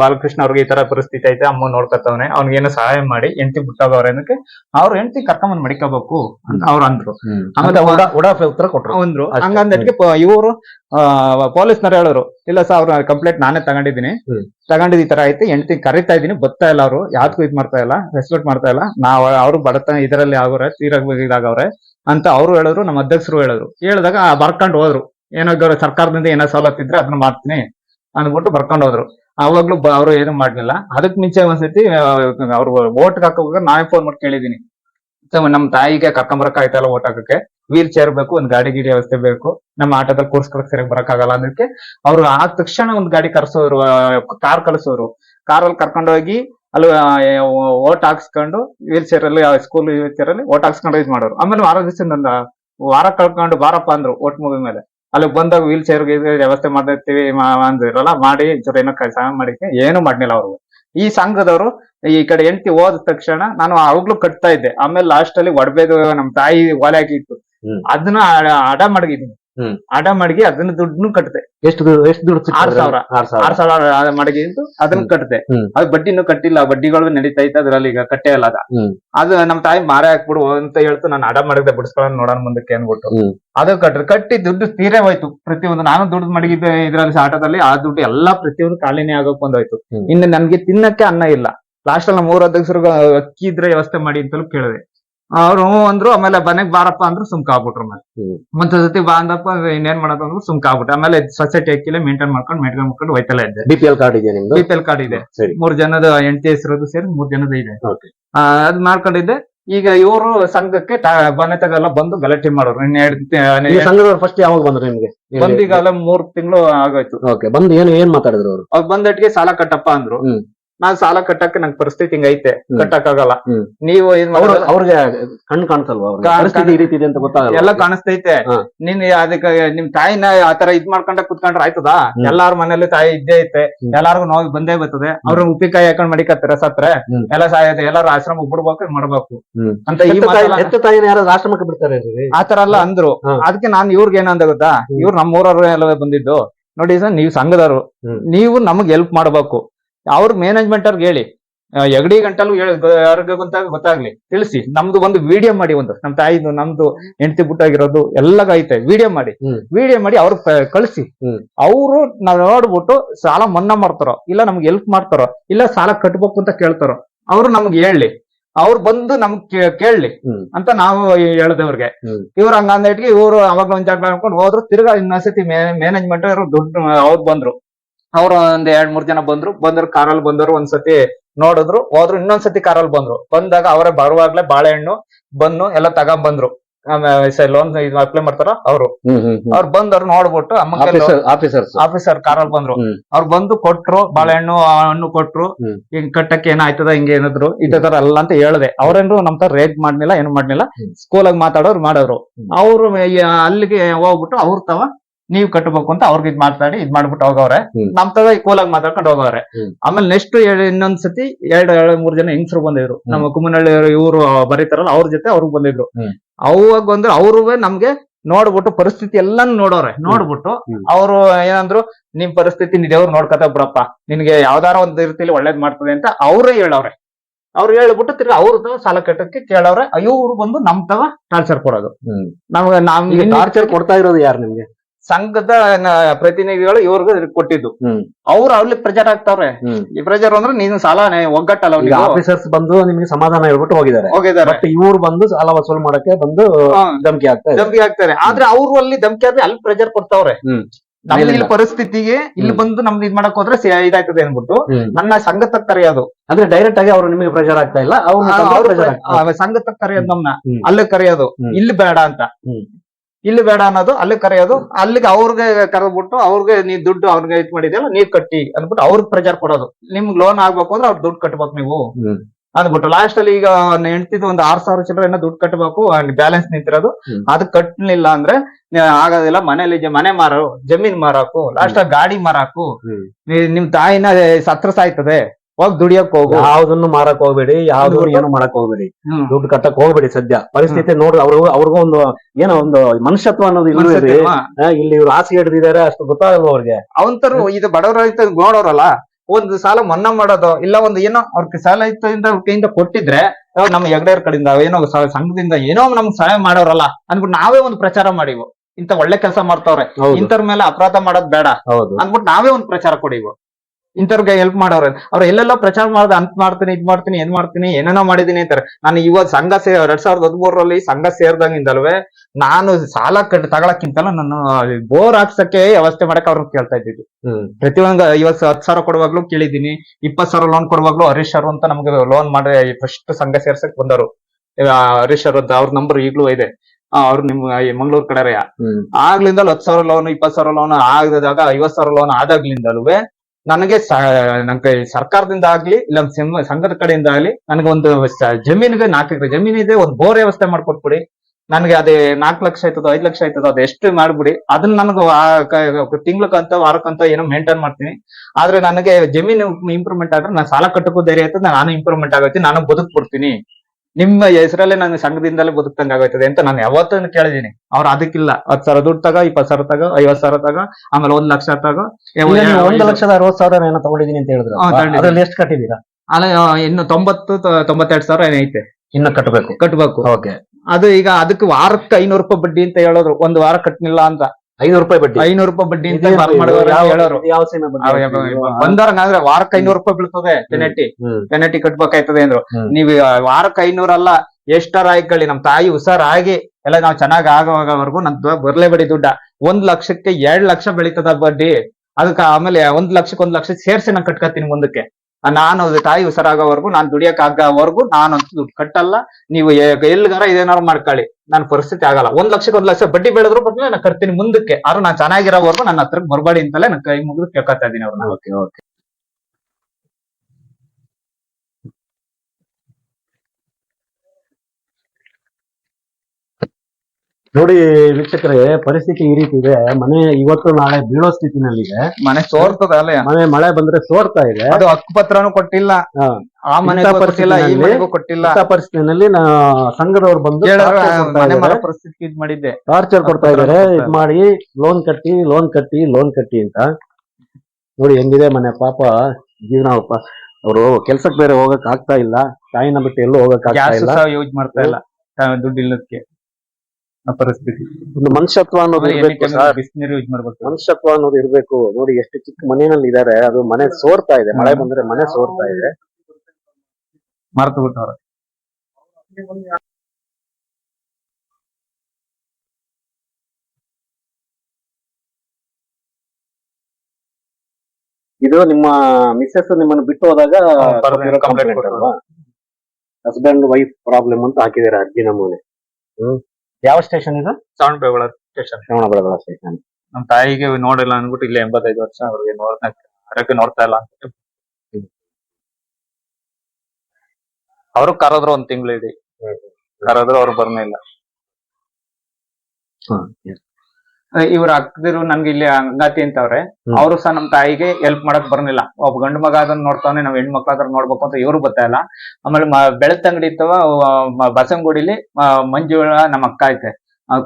ಬಾಲಕೃಷ್ಣ ಅವ್ರಿಗೆ ಈ ತರ ಪರಿಸ್ಥಿತಿ ಐತೆ ಅಮ್ಮ ನೋಡ್ಕೊತವ್ನೆ ಅವ್ನಿಗೆ ಏನೋ ಸಹಾಯ ಮಾಡಿ ಹೆಂಡತಿ ಬಿಟ್ಟಾಗವ್ರೆ ಅನ್ನಕ್ಕೆ ಅವ್ರ ಹೆಂಡತಿ ಕರ್ಕೊಂಬಂದ್ ಮಡಿಕೋಬೇಕು ಅಂತ ಅವ್ರು ಅಂದ್ರು. ಆಮೇಲೆ ಉತ್ತರ ಕೊಟ್ರು. ಅಂದ್ರು. ಹಂಗಂದಕ್ಕೆ ಇವರು ಪೊಲೀಸ್ನವ್ರು ಹೇಳಿದ್ರು ಇಲ್ಲ ಸರ್ ಅವ್ರ ಕಂಪ್ಲೇಂಟ್ ನಾನೇ ತಗೊಂಡಿದ್ದೀನಿ. ತಗೊಂಡಿದ್ದ ತಗೊಂಡಿದ್ ಈ ತರ ಐತೆ ಹೆಂಡತಿ ಕರಿತಾ ಇದೀನಿ ಬರ್ತಾ ಇಲ್ಲ ಅವರು ಯಾವ್ದಕ್ಕೂ ಇದ್ ಮಾಡ್ತಾ ಇಲ್ಲ ರೆಸ್ಪೆಕ್ಟ್ ಮಾಡ್ತಾ ಇಲ್ಲ ನಾವ್ ಅವ್ರು ಬಡತನ ಇದರಲ್ಲಿ ಆಗೋರೆ ತೀರಾಗ ಇದಾಗವ್ರೆ ಅಂತ ಅವರು ಹೇಳಿದ್ರು ನಮ್ಮ ಅಧ್ಯಕ್ಷರು ಹೇಳಿದ್ರು ಹೇಳಿದಾಗ ಬರ್ಕೊಂಡು ಹೋದ್ರು. ಏನೋ ಸರ್ಕಾರದಿಂದ ಏನೋ ಸವಲತ್ತು ಇದ್ರೆ ಅದನ್ನ ಮಾಡ್ತೀನಿ ಅಂದ್ಬಿಟ್ಟು ಬರ್ಕೊಂಡು ಹೋದ್ರು. ಅವಾಗ್ಲೂ ಅವ್ರು ಏನು ಮಾಡ್ಲಿಲ್ಲ. ಅದಕ್ ಮುಂಚೆ ಒಂದ್ಸತಿ ಅವ್ರು ಓಟ್ ಹಾಕೋವಾಗ ನಾವೇ ಫೋನ್ ಮಾಡಿ ಕೇಳಿದೀನಿ. ನಮ್ಮ ನಮ್ ತಾಯಿಗೆ ಕರ್ಕೊಂಬರಕ್ ಆಯ್ತಲ್ಲ ಓಟ್ ಹಾಕಕ್ಕೆ? ವೀಲ್ ಚೇರ್ ಬೇಕು, ಒಂದ್ ಗಾಡಿ ಗಿಡಿ ವ್ಯವಸ್ಥೆ ಬೇಕು. ನಮ್ಮ ಆಟೋದಲ್ಲಿ ಕೂರ್ಸ್ಕೊಳಕ್ ಸರಿಯಾಗಿ ಆಗಲ್ಲ ಅದಕ್ಕೆ ಅವ್ರು ಆ ತಕ್ಷಣ ಒಂದ್ ಗಾಡಿ ಕರ್ಸೋರು ಕಾರ್ ಕಳ್ಸೋರು. ಕಾರಲ್ಲಿ ಕರ್ಕೊಂಡೋಗಿ ಅಲ್ಲಿ ಓಟ್ ಹಾಕ್ಸ್ಕೊಂಡು ವೀಲ್ ಚೇರ್ ಅಲ್ಲಿ ಸ್ಕೂಲ್ ವೀಲ್ ಚೇರ್ ಅಲ್ಲಿ ಓಟ್ ಹಾಕ್ಸ್ಕೊಂಡು ಯೂಸ್ ಮಾಡೋರು. ಆಮೇಲೆ ವಾರ ದಿವಸ ವಾರ ಕಳ್ಕೊಂಡು, ಬಾರಪ್ಪ ಅಂದ್ರು ಓಟ್ ಮುಗಿದ ಮೇಲೆ ಅಲ್ಲಿ ಬಂದಾಗ ವೀಲ್ ಚೇರ್ ವ್ಯವಸ್ಥೆ ಮಾಡಿರ್ತೀವಿ ಅಂದಿರಲ್ಲ ಮಾಡಿ ಚೂರು ಏನೋ ಸಹಾಯ ಮಾಡಿಕೆ ಏನು ಮಾಡ್ಲಿಲ್ಲ ಅವ್ರು. ಈ ಸಂಘದವರು ಈ ಕಡೆ ಹೆಂಡತಿ ಹೋದ ತಕ್ಷಣ ನಾನು ಅವಾಗ್ಲೂ ಕಟ್ತಾ ಇದ್ದೆ. ಆಮೇಲೆ ಲಾಸ್ಟ್ ಅಲ್ಲಿ ಒಡಬೇದು ನಮ್ ತಾಯಿ ಓಲೆ ಹಾಕಿತ್ತು. ಅದನ್ನ ಅಡ- ಅಡ ಮಡಗಿದ್ದೀನಿ. ಹ್ಮ್. ಮಾಡಿಗೆ ಮಡಗಿ ಅದನ್ನ ದುಡ್ಡು ಕಟ್ಟದೆ ಎಷ್ಟು ಎಷ್ಟು ದುಡ್ಡು? ಆರ್ ಸಾವಿರ. ಆರ್ ಸಾವಿರ ಆರ್ ಸಾವಿರ ಅದನ್ನ ಕಟ್ಟದೆ. ಅದು ಬಡ್ಡಿನೂ ಕಟ್ಟಿಲ್ಲ ಬಡ್ಡಿಗಳು ನಡೀತಾ ಇತ್ತು ಅದ್ರಲ್ಲಿ ಈಗ ಕಟ್ಟೆ ಅಲ್ಲ ಅದ ಅದು ನಮ್ ತಾಯಿ ಮಾರೇ ಹಾಕ್ಬಿಡು ಅಂತ ಹೇಳ್ತು ನಾನು ಅಡ ಮಾಡಿದೆ ಬಿಡಿಸ್ಕೊಳ್ಳೋಣ ನೋಡೋಣ ಮುಂದಕ್ಕೆ ಅನ್ಬಿಟ್ಟು. ಅದು ಕಟ್ರಿ ಕಟ್ಟಿ ದುಡ್ಡು ತೀರೇ ಹೋಯ್ತು ಪ್ರತಿಯೊಂದು ನಾನು ದುಡ್ಡು ಮಡಗಿದ್ದೆ ಇದ್ರಲ್ಲಿ ಆಟದಲ್ಲಿ ಆ ದುಡ್ಡು ಎಲ್ಲಾ ಪ್ರತಿಯೊಂದು ಖಾಲಿನೇ ಆಗೋಕ್ ಬಂದೋಯ್ತು. ಇನ್ನು ನನ್ಗೆ ತಿನ್ನಕ್ಕೆ ಅನ್ನ ಇಲ್ಲ ಲಾಸ್ಟ್ ಅಲ್ಲಿ ನಮ್ಮ ಊರ ಅಧ್ಯಕ್ಷರು ಅಕ್ಕಿ ಇದ್ರೆ ವ್ಯವಸ್ಥೆ ಮಾಡಿ ಅಂತಲೂ ಕೇಳಿದೆ ಅವ್ರು ಹ್ಞೂ ಅಂದ್ರು ಆಮೇಲೆ ಮನೆಗ್ ಬಾರಪ್ಪ ಅಂದ್ರು ಸುಮ್ಕ ಆಗ್ಬಿಟ್ರು ಮತ್ತೆ. ಮತ್ತೆ ಜೊತೆ ಬಾ ಅಂದಪ್ಪ ಇನ್ನೇನ್ ಮಾಡೋದು ಅಂದ್ರು ಸುಮ್ಕ ಆಗ್ಬಿಟ್ಟು ಆಮೇಲೆ ಸೊಸೈಟಿ ಹಾಕಿಲ್ಲ ಮೇಂಟೈನ್ ಮಾಡ್ಕೊಂಡು ಮೇಂಟೈನ್ ಮಾಡ್ಕೊಂಡು ಹೋಯ್ತಲ್ಲ ಇದ್ದೆ. ಬಿಪಿಎಲ್ ಪಿ ಎಲ್ ಕಾರ್ಡ್ ಇದೆ ನಿಮ್ದು? ಬಿಪಿಎಲ್ ಪಿ ಎಲ್ ಕಾರ್ಡ್ ಇದೆ. ಸರಿ. ಮೂರ್ ಜನದ ಎಂಟಿ ಹೆಸರದು ಸೇರಿ ಮೂರ್ ಜನದ ಇದೆ. ಆ, ಅದ್ ಮಾಡ್ಕೊಂಡಿದ್ದೆ. ಈಗ ಇವರು ಸಂಘಕ್ಕೆ ಮನೆ ತಗೆಲ್ಲ ಬಂದು ಗಲಾಟೆ ಮಾಡೋರು. ಇನ್ ಎರಡ್ ಸಂಘದವ್ರು ಫಸ್ಟ್ ಯಾವಾಗ ಬಂದ್ರು ನಿಮ್ಗೆ? ಬಂದೀಗ ಮೂರ್ ತಿಂಗಳು ಆಗೋಯ್ತು. ಓಕೆ ಬಂದು ಏನು ಏನ್ ಮಾತಾಡಿದ್ರು ಅವರು? ಅವ್ರು ಬಂದಟ್ಟಿಗೆ ಸಾಲ ಕಟ್ಟಪ್ಪ ಅಂದ್ರು. ಹ್ಮ್. ನಾನ್ ಸಾಲ ಕಟ್ಟಕ್ಕೆ ನಂಗೆ ಪರಿಸ್ಥಿತಿ ಹಿಂಗೈತೆ. ಕಟ್ಟಕ್ಕಾಗಲ್ಲ ಹ್ಮ್. ನೀವು ಏನ್ ಅವ್ರು ಅವ್ರಿಗೆ ಕಣ್ಣು ಕಾಣಿಸಲ್ವಾ ಅವ್ರಿಗೆ ಕಾಣ್- ಪರಿಸ್ಥಿತಿ ಈ ರೀತಿ ಇದೆ ಅಂತ ಗೊತ್ತಾಗಲ್ಲ ಎಲ್ಲ ಕಾಣಿಸ್ತೈತೆ ಹಾ. ನೀನ್ ಅದಕ್ಕೆ ನಿಮ್ ತಾಯಿನ ಆತರ ಇದ್ ಮಾಡ್ಕೊಂಡ ಕುತ್ಕೊಂಡ್ರೆ ಆಯ್ತದ ಹ್ಮ್. ಎಲ್ಲಾರ ಮನೇಲಿ ತಾಯಿ ಇದ್ದೇ ಐತೆ ಹ್ಮ್. ಎಲ್ಲಾರ್ಗು ನೋವು ಬಂದೇ ಬರ್ತದೆ ಅವ್ರ ಉಪ್ಪಿಕಾಯಿ ಹಾಕೊಂಡ್ ಮಡಿಕತ್ತಾರ ಸತ್ರೆ ಹ್ಮ್. ಎಲ್ಲ ಸಾಯದೆ ಎಲ್ಲಾರು ಆಶ್ರಮ ಬಿಡ್ಬೇಕು ಇದ್ ಮಾಡ್ಬೇಕು ಹ್ಮ್. ಅಂತ ಈ ಹೆತ್ತ ತಾಯಿ- ಮಾತೆಲ್ಲ- ಹೆತ್ತ ತಾಯಿನ ಯಾರಾದ್ರೂ ಆಶ್ರಮಕ್ಕೆ ಬಿಡ್ತಾರೆ ರೀ? ಆತರ ಎಲ್ಲ ಅಂದ್ರು ಹಾ. ಅದಕ್ಕೆ ನಾನ್ ಇವ್ರಿಗೆ ಏನಂದ ಗೊತ್ತಾ ಹ್ಮ್. ಇವ್ರು ನಮ್ಮ ಊರವ್ರು ಎಲ್ಲ ಬಂದಿದ್ದು ನೋಡಿ ಸರ್ ನೀವು ಸಂಘದವರು ಹ್ಮ್. ನೀವು ನಮಗ್ ಹೆಲ್ಪ್ ಮಾಡ್ಬೇಕು ಅವ್ರ ಮ್ಯಾನೇಜ್ಮೆಂಟ್ ಅವ್ರಿಗೆ ಹೇಳಿ. ಎಗಡಿ ಗಂಟಲು ಗೊತ್ತಾಗ ಗೊತ್ತಾಗ್ಲಿ. ತಿಳಿಸಿ. ನಮ್ದು ಒಂದು ವಿಡಿಯೋ ಮಾಡಿ ಒಂದು. ನಮ್ ತಾಯಿದು ನಮ್ದು ಹೆಂಡತಿ ಬಿಟ್ಟಾಗಿರೋದು ಎಲ್ಲ ಐತೆ. ವಿಡಿಯೋ ಮಾಡಿ. ವಿಡಿಯೋ ಮಾಡಿ ಅವ್ರ ಕಳಿಸಿ. ಅವರು ನಾವ್ ನೋಡ್ಬಿಟ್ಟು ಸಾಲ ಮನ್ನಾ ಮಾಡ್ತಾರೋ ಇಲ್ಲ ನಮ್ಗೆ ಹೆಲ್ಪ್ ಮಾಡ್ತಾರೋ ಇಲ್ಲ ಸಾಲ ಕಟ್ಬೇಕು ಅಂತ ಕೇಳ್ತಾರೋ ಅವ್ರು ನಮ್ಗೆ ಹೇಳಿ. ಅವ್ರು ಬಂದು ನಮ್ಗ್ ಕೇಳಲಿ. ಅಂತ ನಾವು ಹೇಳ್ದವ್ರಿಗೆ. ಹ್ಮ್. ಇವ್ರು ಹಂಗಂದಿಟ್ಗೆ ಇವ್ರು ಅವಾಗ ಒಂದ್ ಜಾಗ ಅನ್ಕೊಂಡು ಹೋದ್ರು ತಿರ್ಗಾ ಇನ್ನೊಂದ್ಸತಿ ಮ್ಯಾನೇಜ್ಮೆಂಟ್ ಅವ್ರು ದುಡ್ಡು ಅವ್ರು ಬಂದ್ರು. ಅವ್ರು ಒಂದ್ ಎರಡ್ ಮೂರ್ ಜನ ಬಂದ್ರು ಬಂದ್ರು ಕಾರಲ್ಲಿ ಬಂದವರು ಒಂದ್ಸತಿ ನೋಡಿದ್ರು ಹೋದ್ರು ಇನ್ನೊಂದ್ಸತಿ ಕಾರಲ್ಲಿ ಬಂದ್ರು. ಬಂದಾಗ ಅವರೇ ಬರುವಾಗ್ಲೇ ಬಾಳೆಹಣ್ಣು ಬನ್ನು ಎಲ್ಲ ತಗೊಂಡ್ ಬಂದ್ರು ಲೋನ್ ಅಪ್ಲೈ ಮಾಡ್ತಾರ ಅವರು. ಅವ್ರು ಬಂದವ್ರು ನೋಡ್ಬಿಟ್ಟು ಆಫೀಸರ್ ಆಫೀಸರ್ ಕಾರಲ್ಲಿ ಬಂದ್ರು. ಅವ್ರು ಬಂದು ಕೊಟ್ರು ಬಾಳೆಹಣ್ಣು ಹಣ್ಣು ಕೊಟ್ರು. ಹಿಂಗ್ ಕಟ್ಟಕ್ಕೆ ಏನಾಯ್ತದ ಹಿಂಗೆ ಏನಾದ್ರು ಇದೇ ತರ ಅಲ್ಲ ಅಂತ ಹೇಳ್ದೆ. ಅವ್ರೇನು ನಮ್ ತರ ರೇಟ್ ಮಾಡ್ಲಿಲ್ಲ ಏನು ಮಾಡ್ಲಿಲ್ಲ. ಸ್ಕೂಲ್ ಸ್ಕೂಲಾಗ ಮಾತಾಡೋರು ಮಾಡೋರು. ಅವ್ರು ಅಲ್ಲಿಗೆ ಹೋಗ್ಬಿಟ್ಟು ಅವ್ರ ತವ ನೀವ್ ಕಟ್ಟಬೇಕು ಅಂತ ಅವ್ರಿಗೆ ಇದ್ ಮಾತಾಡಿ ಇದ್ ಮಾಡ್ಬಿಟ್ಟು ಹೋಗವ್ರೆ. ಹ್ಮ್. ನಮ್ ಈ ಕೋಲಾಗ್ ಮಾತಾಡ್ಕೊಂಡು ಹೋಗವ್ರೆ. ಹ್ಮ್. ಆಮೇಲೆ ನೆಕ್ಸ್ಟ್ ಇನ್ನೊಂದ್ಸತಿ ಎರಡ್ ಎರಡು ಮೂರ್ ಜನ ಹೆಂಗ್ಸರು ಬಂದಿದ್ರು. ನಮ್ಮ ಕುಮ್ಮನಹಳ್ಳಿ ಇವರು ಬರೀತಾರಲ್ಲ ಅವ್ರ ಜೊತೆ ಅವ್ರಿಗೆ ಬಂದಿದ್ರು. ಹ್ಮ್. ಅವಾಗ ಬಂದ್ರೆ ಅವ್ರು ನಮ್ಗೆ ನೋಡ್ಬಿಟ್ಟು ಪರಿಸ್ಥಿತಿ ಎಲ್ಲಾನು ನೋಡೋರೆ ನೋಡ್ಬಿಟ್ಟು ಹ್ಮ್. ಅವರು ಏನಂದ್ರು ನಿಮ್ ಪರಿಸ್ಥಿತಿ ದೇವ್ರು ನೋಡ್ಕೊತ ಬಿಡಪ್ಪ. ನಿನ್ಗೆ ಯಾವ್ದಾರ ಒಂದ್ ರೀತಿಯಲ್ಲಿ ಒಳ್ಳೇದ್ ಮಾಡ್ತದೆ ಅಂತ ಅವರೇ ಹೇಳವ್ರೆ. ಅವ್ರು ಹೇಳ್ಬಿಟ್ಟು ತಿರ್ಗಿ ಅವ್ರ ಸಾಲ ಕಟ್ಟಕ್ಕೆ ಕೇಳವ್ರೆ. ಇವ್ರು ಬಂದು ನಮ್ ತವ ಟಾರ್ಚರ್ ಕೊಡೋದು. ಹ್ಮ್. ನಮ್ಗೆ ನಾವ್ ಟಾರ್ಚರ್ ಕೊಡ್ತಾ ಇರೋದು ಯಾರು ನಿಮ್ಗೆ? ಸಂಘದ ಪ್ರತಿನಿಧಿಗಳು ಇವ್ರಿಗೆ ಕೊಟ್ಟಿದ್ದು. ಅವ್ರು ಅಲ್ಲಿ ಪ್ರೆಜರ್ ಆಗ್ತಾವ್ರೆ. ಈ ಪ್ರೆಜರ್ ಅಂದ್ರೆ ನೀನು ಸಾಲ ಒಗ್ಗಟ್ಟಲ್ಲ ಅವ್ರಿಗೆ ಆಫೀಸರ್ಸ್ ಬಂದು ನಿಮ್ಗೆ ಸಮಾಧಾನ ಹೇಳ್ಬಿಟ್ಟು ಹೋಗಿದ್ದಾರೆ. ಹೋಗಿದ್ದಾರೆ. ಇವ್ರು ಬಂದು ಸಾಲ ವಸೂಲ್ ಮಾಡಕ್ಕೆ ಬಂದು ಧಮಕಿ ಆಗ್ತಾರೆ ಧಮಕಿ ಹಾಕ್ತಾರೆ. ಆದ್ರೆ ಅವ್ರು ಅಲ್ಲಿ ಧಮಕಿ ಆದ್ರೆ ಅಲ್ಲಿ ಪ್ರೆಜರ್ ಕೊಡ್ತಾವ್ರೆ. ನಮ್ದು ಇಲ್ಲಿ ಪರಿಸ್ಥಿತಿಗೆ ಇಲ್ಲಿ ಬಂದು ನಮ್ದು ಇದ್ ಮಾಡಕ್ ಹೋದ್ರೆ ಇದಾಗ್ತದೆ ಅನ್ಬಿಟ್ಟು. ನನ್ನ ಸಂಘತಕ್ ಕರೆಯೋದು ಅಂದ್ರೆ ಡೈರೆಕ್ಟ್ ಆಗಿ ಅವ್ರು ನಿಮಗೆ ಪ್ರೆಷರ್ ಆಗ್ತಾ ಇಲ್ಲ ಅವ್ರ ಅವ್ರು ಸಂಘ ಆಗ್ತಾ ಇದೆ. ಸಂಘತಕ್ಕೆ ಕರೆಯೋದು ನಮ್ನ. ಅಲ್ಲಿ ಕರೆಯೋದು ಇಲ್ಲಿ ಬೇಡ ಅಂತ. ಇಲ್ಲಿ ಬೇಡ ಅನ್ನೋದು ಅಲ್ಲಿ ಕರೆಯೋದು ಅಲ್ಲಿಗೆ ಅವ್ರಿಗೆ ಕರೆದ್ಬಿಟ್ಟು ಅವ್ರಿಗೆ ನೀ ದುಡ್ಡು ಅವ್ರಿಗೆ ಇದು ಮಾಡಿದ್ಯಲ್ಲ ನೀರ್ ಕಟ್ಟಿ ಅಂದ್ಬಿಟ್ಟು ಅವ್ರಿಗೆ ಪ್ರೆಜರ್ ಕೊಡೋದು. ನಿಮ್ಗೆ ಲೋನ್ ಆಗ್ಬೇಕು ಅಂದ್ರೆ ಅವ್ರು ದುಡ್ಡು ಕಟ್ಬೇಕು ನೀವು. ಅಂದ್ಬಿಟ್ಟು ಲಾಸ್ಟ್ ಅಲ್ಲಿ ಈಗ ಹೆಂಡ್ತಿದ್ ಒಂದು ಆರ್ ಸಾವಿರ ಚಿಲ್ಲರೆ ಏನೋ ದುಡ್ಡು ಕಟ್ಟಬೇಕು ಬ್ಯಾಲೆನ್ಸ್ ನಿಂತಿರೋದು. ಅದು ಕಟ್ಟಲಿಲ್ಲ ಅಂದ್ರೆ ಆಗೋದಿಲ್ಲ ಮನೇಲಿ ಮನೆ ಮಾರೋ ಜಮೀನ್ ಮಾರಾಕು ಲಾಸ್ಟ್ ಗಾಡಿ ಮಾರಾಕು. ನಿಮ್ ತಾಯಿನ ಸತ್ರ ಸಾಯ್ತದೆ. ಹೋಗ್ ದುಡಿಯಕ್ ಹೋಗು. ಯಾವ್ದನ್ನು ಮಾರಕ್ ಹೋಗ್ಬೇಡಿ ಯಾವ್ದು ಏನು ಮಾಡಕ್ ಹೋಗ್ಬೇಡಿ. ದುಡ್ಡು ಕಟ್ಟಕ್ ಹೋಗ್ಬೇಡಿ ಸದ್ಯ. ಪರಿಸ್ಥಿತಿ ನೋಡ್ರಿ ಅವ್ರಿಗೂ ಅವ್ರಿಗೂ ಒಂದು ಏನೋ ಒಂದು ಮನುಷ್ಯತ್ವ ಅನ್ನೋದು? ಆ, ಇಲ್ಲಿ ಇವ್ರು ಆಸೆ ಹಿಡಿದಿದ್ದಾರೆ ಅಷ್ಟು ಗೊತ್ತಾಗಲ್ಲ ಅವ್ರಿಗೆ? ಅವಂತರು ಇದು ಬಡವರ ನೋಡೋರಲ್ಲ ಒಂದು ಸಾಲ ಮನ್ನಾ ಮಾಡೋದು ಇಲ್ಲ ಒಂದು ಏನೋ ಅವ್ರ ಸಾಲ ಇತ್ತು ಇಂದ ಅವ್ರ ಕೈಯಿಂದ ಕೊಟ್ಟಿದ್ರೆ ನಮ್ಮ ಹೆಗ್ಡೆಯವ್ರ ಕಡೆಯಿಂದ ಏನೋ ಸಂಘದಿಂದ ಏನೋ ನಮ್ಗೆ ಸಹಾಯ ಮಾಡೋರಲ್ಲ ಅಂದ್ಬಿಟ್ಟು ನಾವೇ ಒಂದು ಪ್ರಚಾರ ಮಾಡಿವು. ಇಂತ ಒಳ್ಳೆ ಕೆಲಸ ಮಾಡ್ತಾವ್ರೆ. ಇಂತರ ಮೇಲೆ ಅಪರಾಧ ಮಾಡೋದ್ ಬೇಡ. ಹೌದು. ಅಂದ್ಬಿಟ್ಟು ನಾವೇ ಒಂದು ಪ್ರಚಾರ ಕೊಡಿವು. ಇಂಥವ್ರಿಗೆ ಹೆಲ್ಪ್ ಮಾಡೋರು. ಅವ್ರು ಎಲ್ಲೆಲ್ಲ ಪ್ರಚಾರ ಮಾಡ್ದೆ ಅಂತ ಮಾಡ್ತೀನಿ ಇದ್ ಮಾಡ್ತೀನಿ ಏನ್ ಮಾಡ್ತೀನಿ ಏನೇನೋ ಮಾಡಿದೀನಿ ಅಂತಾರೆ. ನಾನು ಇವಾಗ ಸಂಘ ಸೇ ಎರಡ್ ಸಾವಿರದ ಹದಿಮೂರರಲ್ಲಿ ಸಂಘ ಸೇರ್ದಂಗಿಂದಲ್ವೇ ನಾನು ಸಾಲ ಕಟ್ ತಗೊಳಕ್ಕಿಂತಲೂ ನಾನು ಬೋರ್ ಹಾಕ್ಸಕ್ಕೆ ವ್ಯವಸ್ಥೆ ಮಾಡಕ್ ಅವ್ರನ್ನ ಕೇಳ್ತಾ ಇದ್ದಿದ್ದು. ಪ್ರತಿ ಪ್ರತಿಯೊಂದು ಇವತ್ತು ಹತ್ ಸಾವಿರ ಕೊಡುವಾಗ್ಲೂ ಕೇಳಿದೀನಿ ಇಪ್ಪತ್ ಸಾವಿರ ಲೋನ್ ಕೊಡುವಾಗ್ಲೂ ಹರೀಶ್ ಅವರು ಅಂತ ನಮ್ಗೆ ಲೋನ್ ಮಾಡಿ ಫಸ್ಟ್ ಸಂಘ ಸೇರ್ಸಕ್ ಬಂದವರು. ಹರೀಶ್ ಅವರು ಅಂತ ಅವ್ರ ನಂಬರ್ ಈಗ್ಲೂ ಇದೆ. ಅವ್ರು ನಿಮ್ ಮಂಗಳೂರು ಕಡೆ ಆಗ್ಲಿಂದಲೂ ಹತ್ತು ಸಾವಿರ ಲೋನ್ ಇಪ್ಪತ್ ಸಾವಿರ ಲೋನ್ ಆಗದಾಗ ಐವತ್ ಸಾವಿರ ಲೋನ್ ಆದಾಗ್ಲಿಂದಲೂ ನನಗೆ ನನಗೆ ನಂಗೆ ಸರ್ಕಾರದಿಂದ ಆಗ್ಲಿ, ಇಲ್ಲ ಸಂಘದ ಕಡೆಯಿಂದ ಆಗ್ಲಿ, ನನಗೆ ಒಂದು ಜಮೀನಿಗೆ ನಾಲ್ಕು ಎಕರೆ ಜಮೀನಿದೆ ಒಂದು ಬೋರ್ ವ್ಯವಸ್ಥೆ ಮಾಡ್ಕೊಟ್ಬಿಡಿ. ನನಗೆ ಅದೇ ನಾಲ್ಕು ಲಕ್ಷ ಆಯ್ತದ, ಐದು ಲಕ್ಷ ಆಯ್ತದ, ಅದು ಎಷ್ಟು ಮಾಡ್ಬಿಡಿ. ಅದನ್ನ ನನಗೆ ತಿಂಗ್ಳಕ್ಕಂತ ವಾರಕ್ಕಂತ ಏನೋ ಮೇಂಟೈನ್ ಮಾಡ್ತೀನಿ. ಆದ್ರೆ ನನಗೆ ಜಮೀನು ಇಂಪ್ರೂವ್ಮೆಂಟ್ ಆದ್ರೆ ನಾನು ಸಾಲ ಕಟ್ಟಕ್ಕೂ ಧೈರ್ಯ ಆಯ್ತದ ನಾನು ಇಂಪ್ರೂವ್ಮೆಂಟ್ ಆಗೈತಿ ನಾನು ಬದುಕ್ಬಿಡ್ತೀನಿ. ನಿಮ್ಮ ಹೆಸರಲ್ಲೇ ನಾನು ಸಂಘದಿಂದಲೇ ಬದುಕ್ತಂಗ ಆಗೋಯ್ತದೆ ಅಂತ ನಾನು ಯಾವತ್ತೂ ಕೇಳಿದೀನಿ. ಅವ್ರು ಅದಕ್ಕಿಲ್ಲ. ಹತ್ತು ಸಾವಿರ ದುಡ್ಡು ತಗೋ ಇಪ್ಪತ್ತು ಸಾವಿರ ತಗೋ ಐವತ್ ಸಾವಿರ ತಗೋ ಆಮೇಲೆ ಒಂದ್ ಲಕ್ಷ ತಗೋ. ಒಂದ್ ಲಕ್ಷದ ಅರವತ್ ಸಾವಿರ ಏನೋ ತಗೊಂಡಿದೀನಿ ಅಂತ ಹೇಳಿದ್ರು. ಅದ್ರಲ್ಲಿ ಎಷ್ಟು ಕಟ್ಟಿದೀರಾ? ಅಲ್ಲ ಇನ್ನು ತೊಂಬತ್ತು ತೊಂಬತ್ತೆರಡು ಸಾವಿರ ಏನೈತೆ ಇನ್ನು ಕಟ್ಟಬೇಕು ಕಟ್ಟಬೇಕು ಓಕೆ. ಅದು ಈಗ ಅದಕ್ಕೆ ವಾರಕ್ಕೆ ಐನೂರು ರೂಪಾಯಿ ಬಡ್ಡಿ ಅಂತ ಹೇಳಿದ್ರು. ಒಂದು ವಾರ ಕಟ್ಟಲಿಲ್ಲ ಅಂತ. ಐನೂರು ರೂಪಾಯಿ ಬಡ್ಡಿ. ಐನೂರು ರೂಪಾಯಿ ಬಡ್ಡಿ ಅಂತ ಮಾಡುವವರು ಯಾವ- ಹೇಳೋರು. ಅವ- ವಾರಕ್ಕೆ ಐನೂರು ರೂಪಾಯಿ ಬೀಳ್ತದೆ ಪೆನಲ್ಟಿ ಪೆನಾಲ್ಟಿ ಕಟ್ಬೇಕಾಯ್ತದೆ ಅಂದ್ರು. ನೀವು ವಾರಕ್ಕೆ ಅಲ್ಲ ಎಷ್ಟರ ಆಯ್ಕೊಳ್ಳಿ ನಮ್ ತಾಯಿ ಹುಷಾರಾಗಿ ಎಲ್ಲ ನಾವ್ ಚೆನ್ನಾಗ್ ಆಗೋವರೆಗೂ ನನ್ ಬರ್ಲೇಬೇಡಿ ದುಡ್ಡ. ಒಂದ್ ಲಕ್ಷಕ್ಕೆ ಎರಡ್ ಲಕ್ಷ ಬೆಳೀತದ ಬಡ್ಡಿ. ಅದಕ್ಕೆ ಆಮೇಲೆ ಒಂದ್ ಲಕ್ಷಕ್ಕೆ ಒಂದ್ ಲಕ್ಷ ಸೇರ್ಸಿ ನಾನು ಕಟ್ಕತ್ತೀನಿ ಮುಂದಕ್ಕೆ. ನಾನು ತಾಯಿ ಉಸಿರಾಗೋವರೆಗೂ ನಾನು ದುಡಿಯಕ್ ಆಗೋವರೆಗೂ ಅಂತ ದುಡ್ಡು ಕಟ್ಟಲ್ಲ. ನೀವು ಎಲ್ಗಾರ ಇದೇನಾರು ಮಾಡ್ಕೊಳ್ಳಿ. ನನ್ನ ಪರಿಸ್ಥಿತಿ ಆಗಲ್ಲ. ಒಂದ್ ಲಕ್ಷಕ್ಕೆ ಒಂದ್ ಲಕ್ಷ ಬಡ್ಡಿ ಬೆಳೆದ್ರು ಬಟ್ ನಾನು ಕಟ್ತೀನಿ ಮುಂದಕ್ಕೆ. ಆದ್ರೂ ನಾನು ಚೆನ್ನಾಗಿರೋವರೆಗೂ ನನ್ನ ಹತ್ರ ಬರಬೇಡಿ ಅಂತಲೇ ನಾನು ಕೈ ಮುಗಿದು ಕೇಳ್ಕೊತಾ ಇದೀನಿ ಅವ್ರನ್ನ. Okay okay. ನೋಡಿ ವೀಕ್ಷಕರೇ ಪರಿಸ್ಥಿತಿ ಈ ರೀತಿ ಇದೆ. ಮನೆ ಇವತ್ತು ನಾಳೆ ಬೀಳೋ ಸ್ಥಿತಿನಲ್ಲಿದೆ. ಮನೆ ಸೋರ್ತದ ಅಲ್ಲ ಮನೆ ಮಳೆ ಬಂದ್ರೆ ಸೋರ್ತಾ ಇದೆ. ಅದು ಹಕ್ಕುಪತ್ರನೂ ಕೊಟ್ಟಿಲ್ಲ. ಆ ಮನೆ ಕೊಟ್ಟಿಲ್ಲ ಈ ಮನೆಗೂ ಕೊಟ್ಟಿಲ್ಲ. ಪರಿಸ್ಥಿತಿನಲ್ಲಿ ನಾ ಸಂಘದವ್ರು ಬಂದು ಮನೆ. ಪರಿಸ್ಥಿತಿ ಇದ್ ಮಾಡಿದ್ದೆ. ಟಾರ್ಚರ್ ಕೊಡ್ತಾ ಇದಾರೆ ಇದ್ ಮಾಡಿ ಲೋನ್ ಕಟ್ಟಿ ಲೋನ್ ಕಟ್ಟಿ ಲೋನ್ ಕಟ್ಟಿ ಅಂತ. ನೋಡಿ ಹೆಂಗಿದೆ ಮನೆ ಪಾಪ. ಜೀವನ ಅವರು ಕೆಲ್ಸಕ್ಕೆ ಬೇರೆ ಹೋಗಕ್ ಆಗ್ತಾ ಇಲ್ಲ. ತಾಯಿನ ಬಿಟ್ಟು ಎಲ್ಲೂ ಹೋಗಕ್ ಆಗ್ತಾ ಇಲ್ಲ. ಯೂಸ್ ಮಾಡ್ತಾ ಇಲ್ಲ. ದುಡ್ಡು ಇಲ್ಲದಕ್ಕೆ. ಪರಿಸ್ಥಿತಿ. ಒಂದು ಮನುಷ್ಯತ್ವ ಅನ್ನೋದು ಇರ್ಬೇಕು ಸರ್. ಬಿಸಿನೀರು ಯೂಸ್ ಮಾಡ್ಬೇಕು ಮನುಷ್ಯತ್ವ ಅನ್ನೋದು ಇರ್ಬೇಕು. ನೋಡಿ ಎಷ್ಟು ಚಿಕ್ಕ ಮನೆಯಲ್ಲಿ ಇದಾರೆ ಅದು ಮನೆ ಸೋರ್ತಾ ಇದೆ. ಮಳೆ ಬಂದ್ರೆ ಮನೆ ಸೋರ್ತಾ ಇದೆ. ಮರ್ತು ಬಿಟ್ಟವ್ರೆ. ಇದು ನಿಮ್ಮ ಮಿಸ್ಸೆಸ್ ನಿಮ್ಮನ್ನು ಬಿಟ್ಟು ಹೋದಾಗ. ಹಸ್ಬೆಂಡ್ ವೈಫ್ ಪ್ರಾಬ್ಲಮ್ ಅಂತ ಹಾಕಿದಾರೆ ಅರ್ಜಿ ನಮೂನೆ ಹ್ಮ್. ಯಾವ ಸ್ಟೇಷನ್ ಇದು? ಸೌಂಡ್ ಬೆಳಗೊಳ ಸ್ಟೇಷನ್. ಶ್ರವಣಬೆಳಗೊಳ ಸ್ಟೇಷನ್. ನಮ್ ತಾಯಿಗೆ ನೋಡಿಲ್ಲ ಅನ್ಬಿಟ್ಟು ಇಲ್ಲಿ ಎಂಬತ್ತೈದು ವರ್ಷ ಅವ್ರಿಗೆ ನೋಡ್ತಾ ಆರೋಗ್ಯ ನೋಡ್ತಾ ಇಲ್ಲ ಅಂದ್ಬಿಟ್ಟು. ಅವರು ಕರೆದ್ರು ಒಂದ್ ತಿಂಗಳು ಇಡೀ. ಕರೆದ್ರು ಅವ್ರು ಬರ್ನಿಲ್ಲ ಇವ್ರ ಅಕ್ಕದಿರು ನನ್ಗೆ ಇಲ್ಲಿ ಅಂಗಾತಿ ಅಂತವ್ರೆ. ಅವರು ಸಹ ನಮ್ ತಾಯಿಗೆ ಹೆಲ್ಪ್ ಮಾಡಕ್ ಬರ್ನಿಲ್ಲ ಒಬ್ಬ ಗಂಡು ಮಗ ಅದನ್ನ ನೋಡ್ತಾವೆ ನಾವ್ ಹೆಣ್ಮಕ್ಳ ಆದ್ರ ನೋಡ್ಬೇಕು ಅಂತ ಇವ್ರು ಬರ್ತಾ ಇಲ್ಲ. ಆಮೇಲೆ ಬೆಳತಂಗಡಿ ಇತ್ತವ ಬಸಂಗುಡಿಲಿ ಮಂಜುಳ ನಮ್ಮ ಅಕ್ಕ ಐತೆ.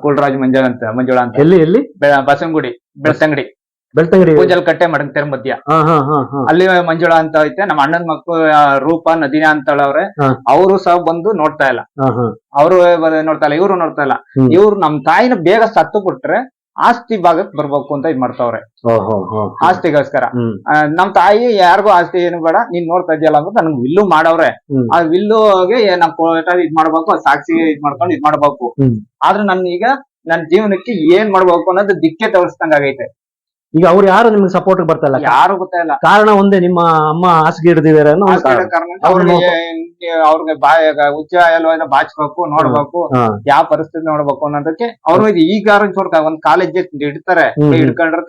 ಕುಲ್ರಾಜ್ ಮಂಜುಳ ಅಂತ ಮಂಜುಳ ಅಂತ. ಎಲ್ಲಿ ಎಲ್ಲಿ? ಬಸಂಗುಡಿ ಬಸವನಗುಡಿ ಬೆಳ್ತಂಗಡಿ ಬೆಳ್ತಂಗಡಿ ಪೂಜಲ್ ಕಟ್ಟೆ ಮಡಗ್ತಾರೆ ಮಧ್ಯ. ಅಲ್ಲಿ ಮಂಜುಳ ಅಂತ ಐತೆ ನಮ್ಮ ಅಣ್ಣನ ಮಕ್ಕಳು ರೂಪ ನದಿನ ಅಂತಳವ್ರೆ. ಅವರು ಸಹ ಬಂದು ನೋಡ್ತಾ ಇಲ್ಲ. ಅವರು ನೋಡ್ತಾ ಇಲ್ಲ ಇವ್ರು ನೋಡ್ತಾ ಇಲ್ಲ. ಇವ್ರು ನಮ್ ತಾಯಿನ ಬೇಗ ಸತ್ತು ಬಿಟ್ರೆ ಆಸ್ತಿ ಭಾಗಕ್ ಬರ್ಬೇಕು ಅಂತ ಇದ್ ಮಾಡ್ತಾವ್ರೆ. ಆಸ್ತಿಗೋಸ್ಕರ ನಮ್ ತಾಯಿ ಯಾರಿಗೂ ಆಸ್ತಿ ಏನು ಬೇಡ ನೀನ್ ನೋಡ್ತಾ ಇದೆಯಲ್ಲ ಅಂತ ನನ್ಗೆ ವಿಲ್ಲು ಮಾಡವ್ರೆ. ಆ ವಿಲ್ಲುಗೆ ನಮ್ ಕೋರ್ಟ್ ಇದ್ ಮಾಡ್ಬೇಕು ಸಾಕ್ಷಿ ಇದ್ ಮಾಡ್ಕೊಂಡು ಇದ್ ಮಾಡ್ಬೇಕು. ಆದ್ರೆ ನನ್ ಈಗ ನನ್ ಜೀವನಕ್ಕೆ ಏನ್ ಮಾಡ್ಬೇಕು ಅನ್ನೋದು ದಿಕ್ಕೆ ತೋರಿಸ್ದಂಗ ಆಗೈತೆ ಈಗ ಅವ್ರು ಯಾರು ನಿಮ್ಗೆ ಸಪೋರ್ಟ್ ಬರ್ತಾ ಇಲ್ಲ? ಯಾರು ಗೊತ್ತಿಲ್ಲ ಕಾರಣ ಒಂದೇ ನಿಮ್ಮ ಅಮ್ಮ ಹಾಸಿಗೆ ಹಿಡಿದಿದ್ದಾರೆ ಅನ್ನೋ ಒಂದು ಕಾರಣ. ಅವ್ರಿಗೆ ಅವ್ರಿಗೆ ಬಾಯ ಉಚ್ಚ ಎಲ್ಲ ಬಾಚ್ಬೇಕು ನೋಡ್ಬೇಕು ಹಾ. ಯಾವ ಪರಿಸ್ಥಿತಿ ನೋಡ್ಬೇಕು ಅನ್ನೋದಕ್ಕೆ ಅವ್ರು ಇದು ಈಗ ಚೂರ್ಕ ಒಂದ್ ಕಾಲೇಜ್ ಇಡ್ತಾರೆ ಹ್ಮ್. ಹಿಡ್ಕೊಂಡ್ರೆ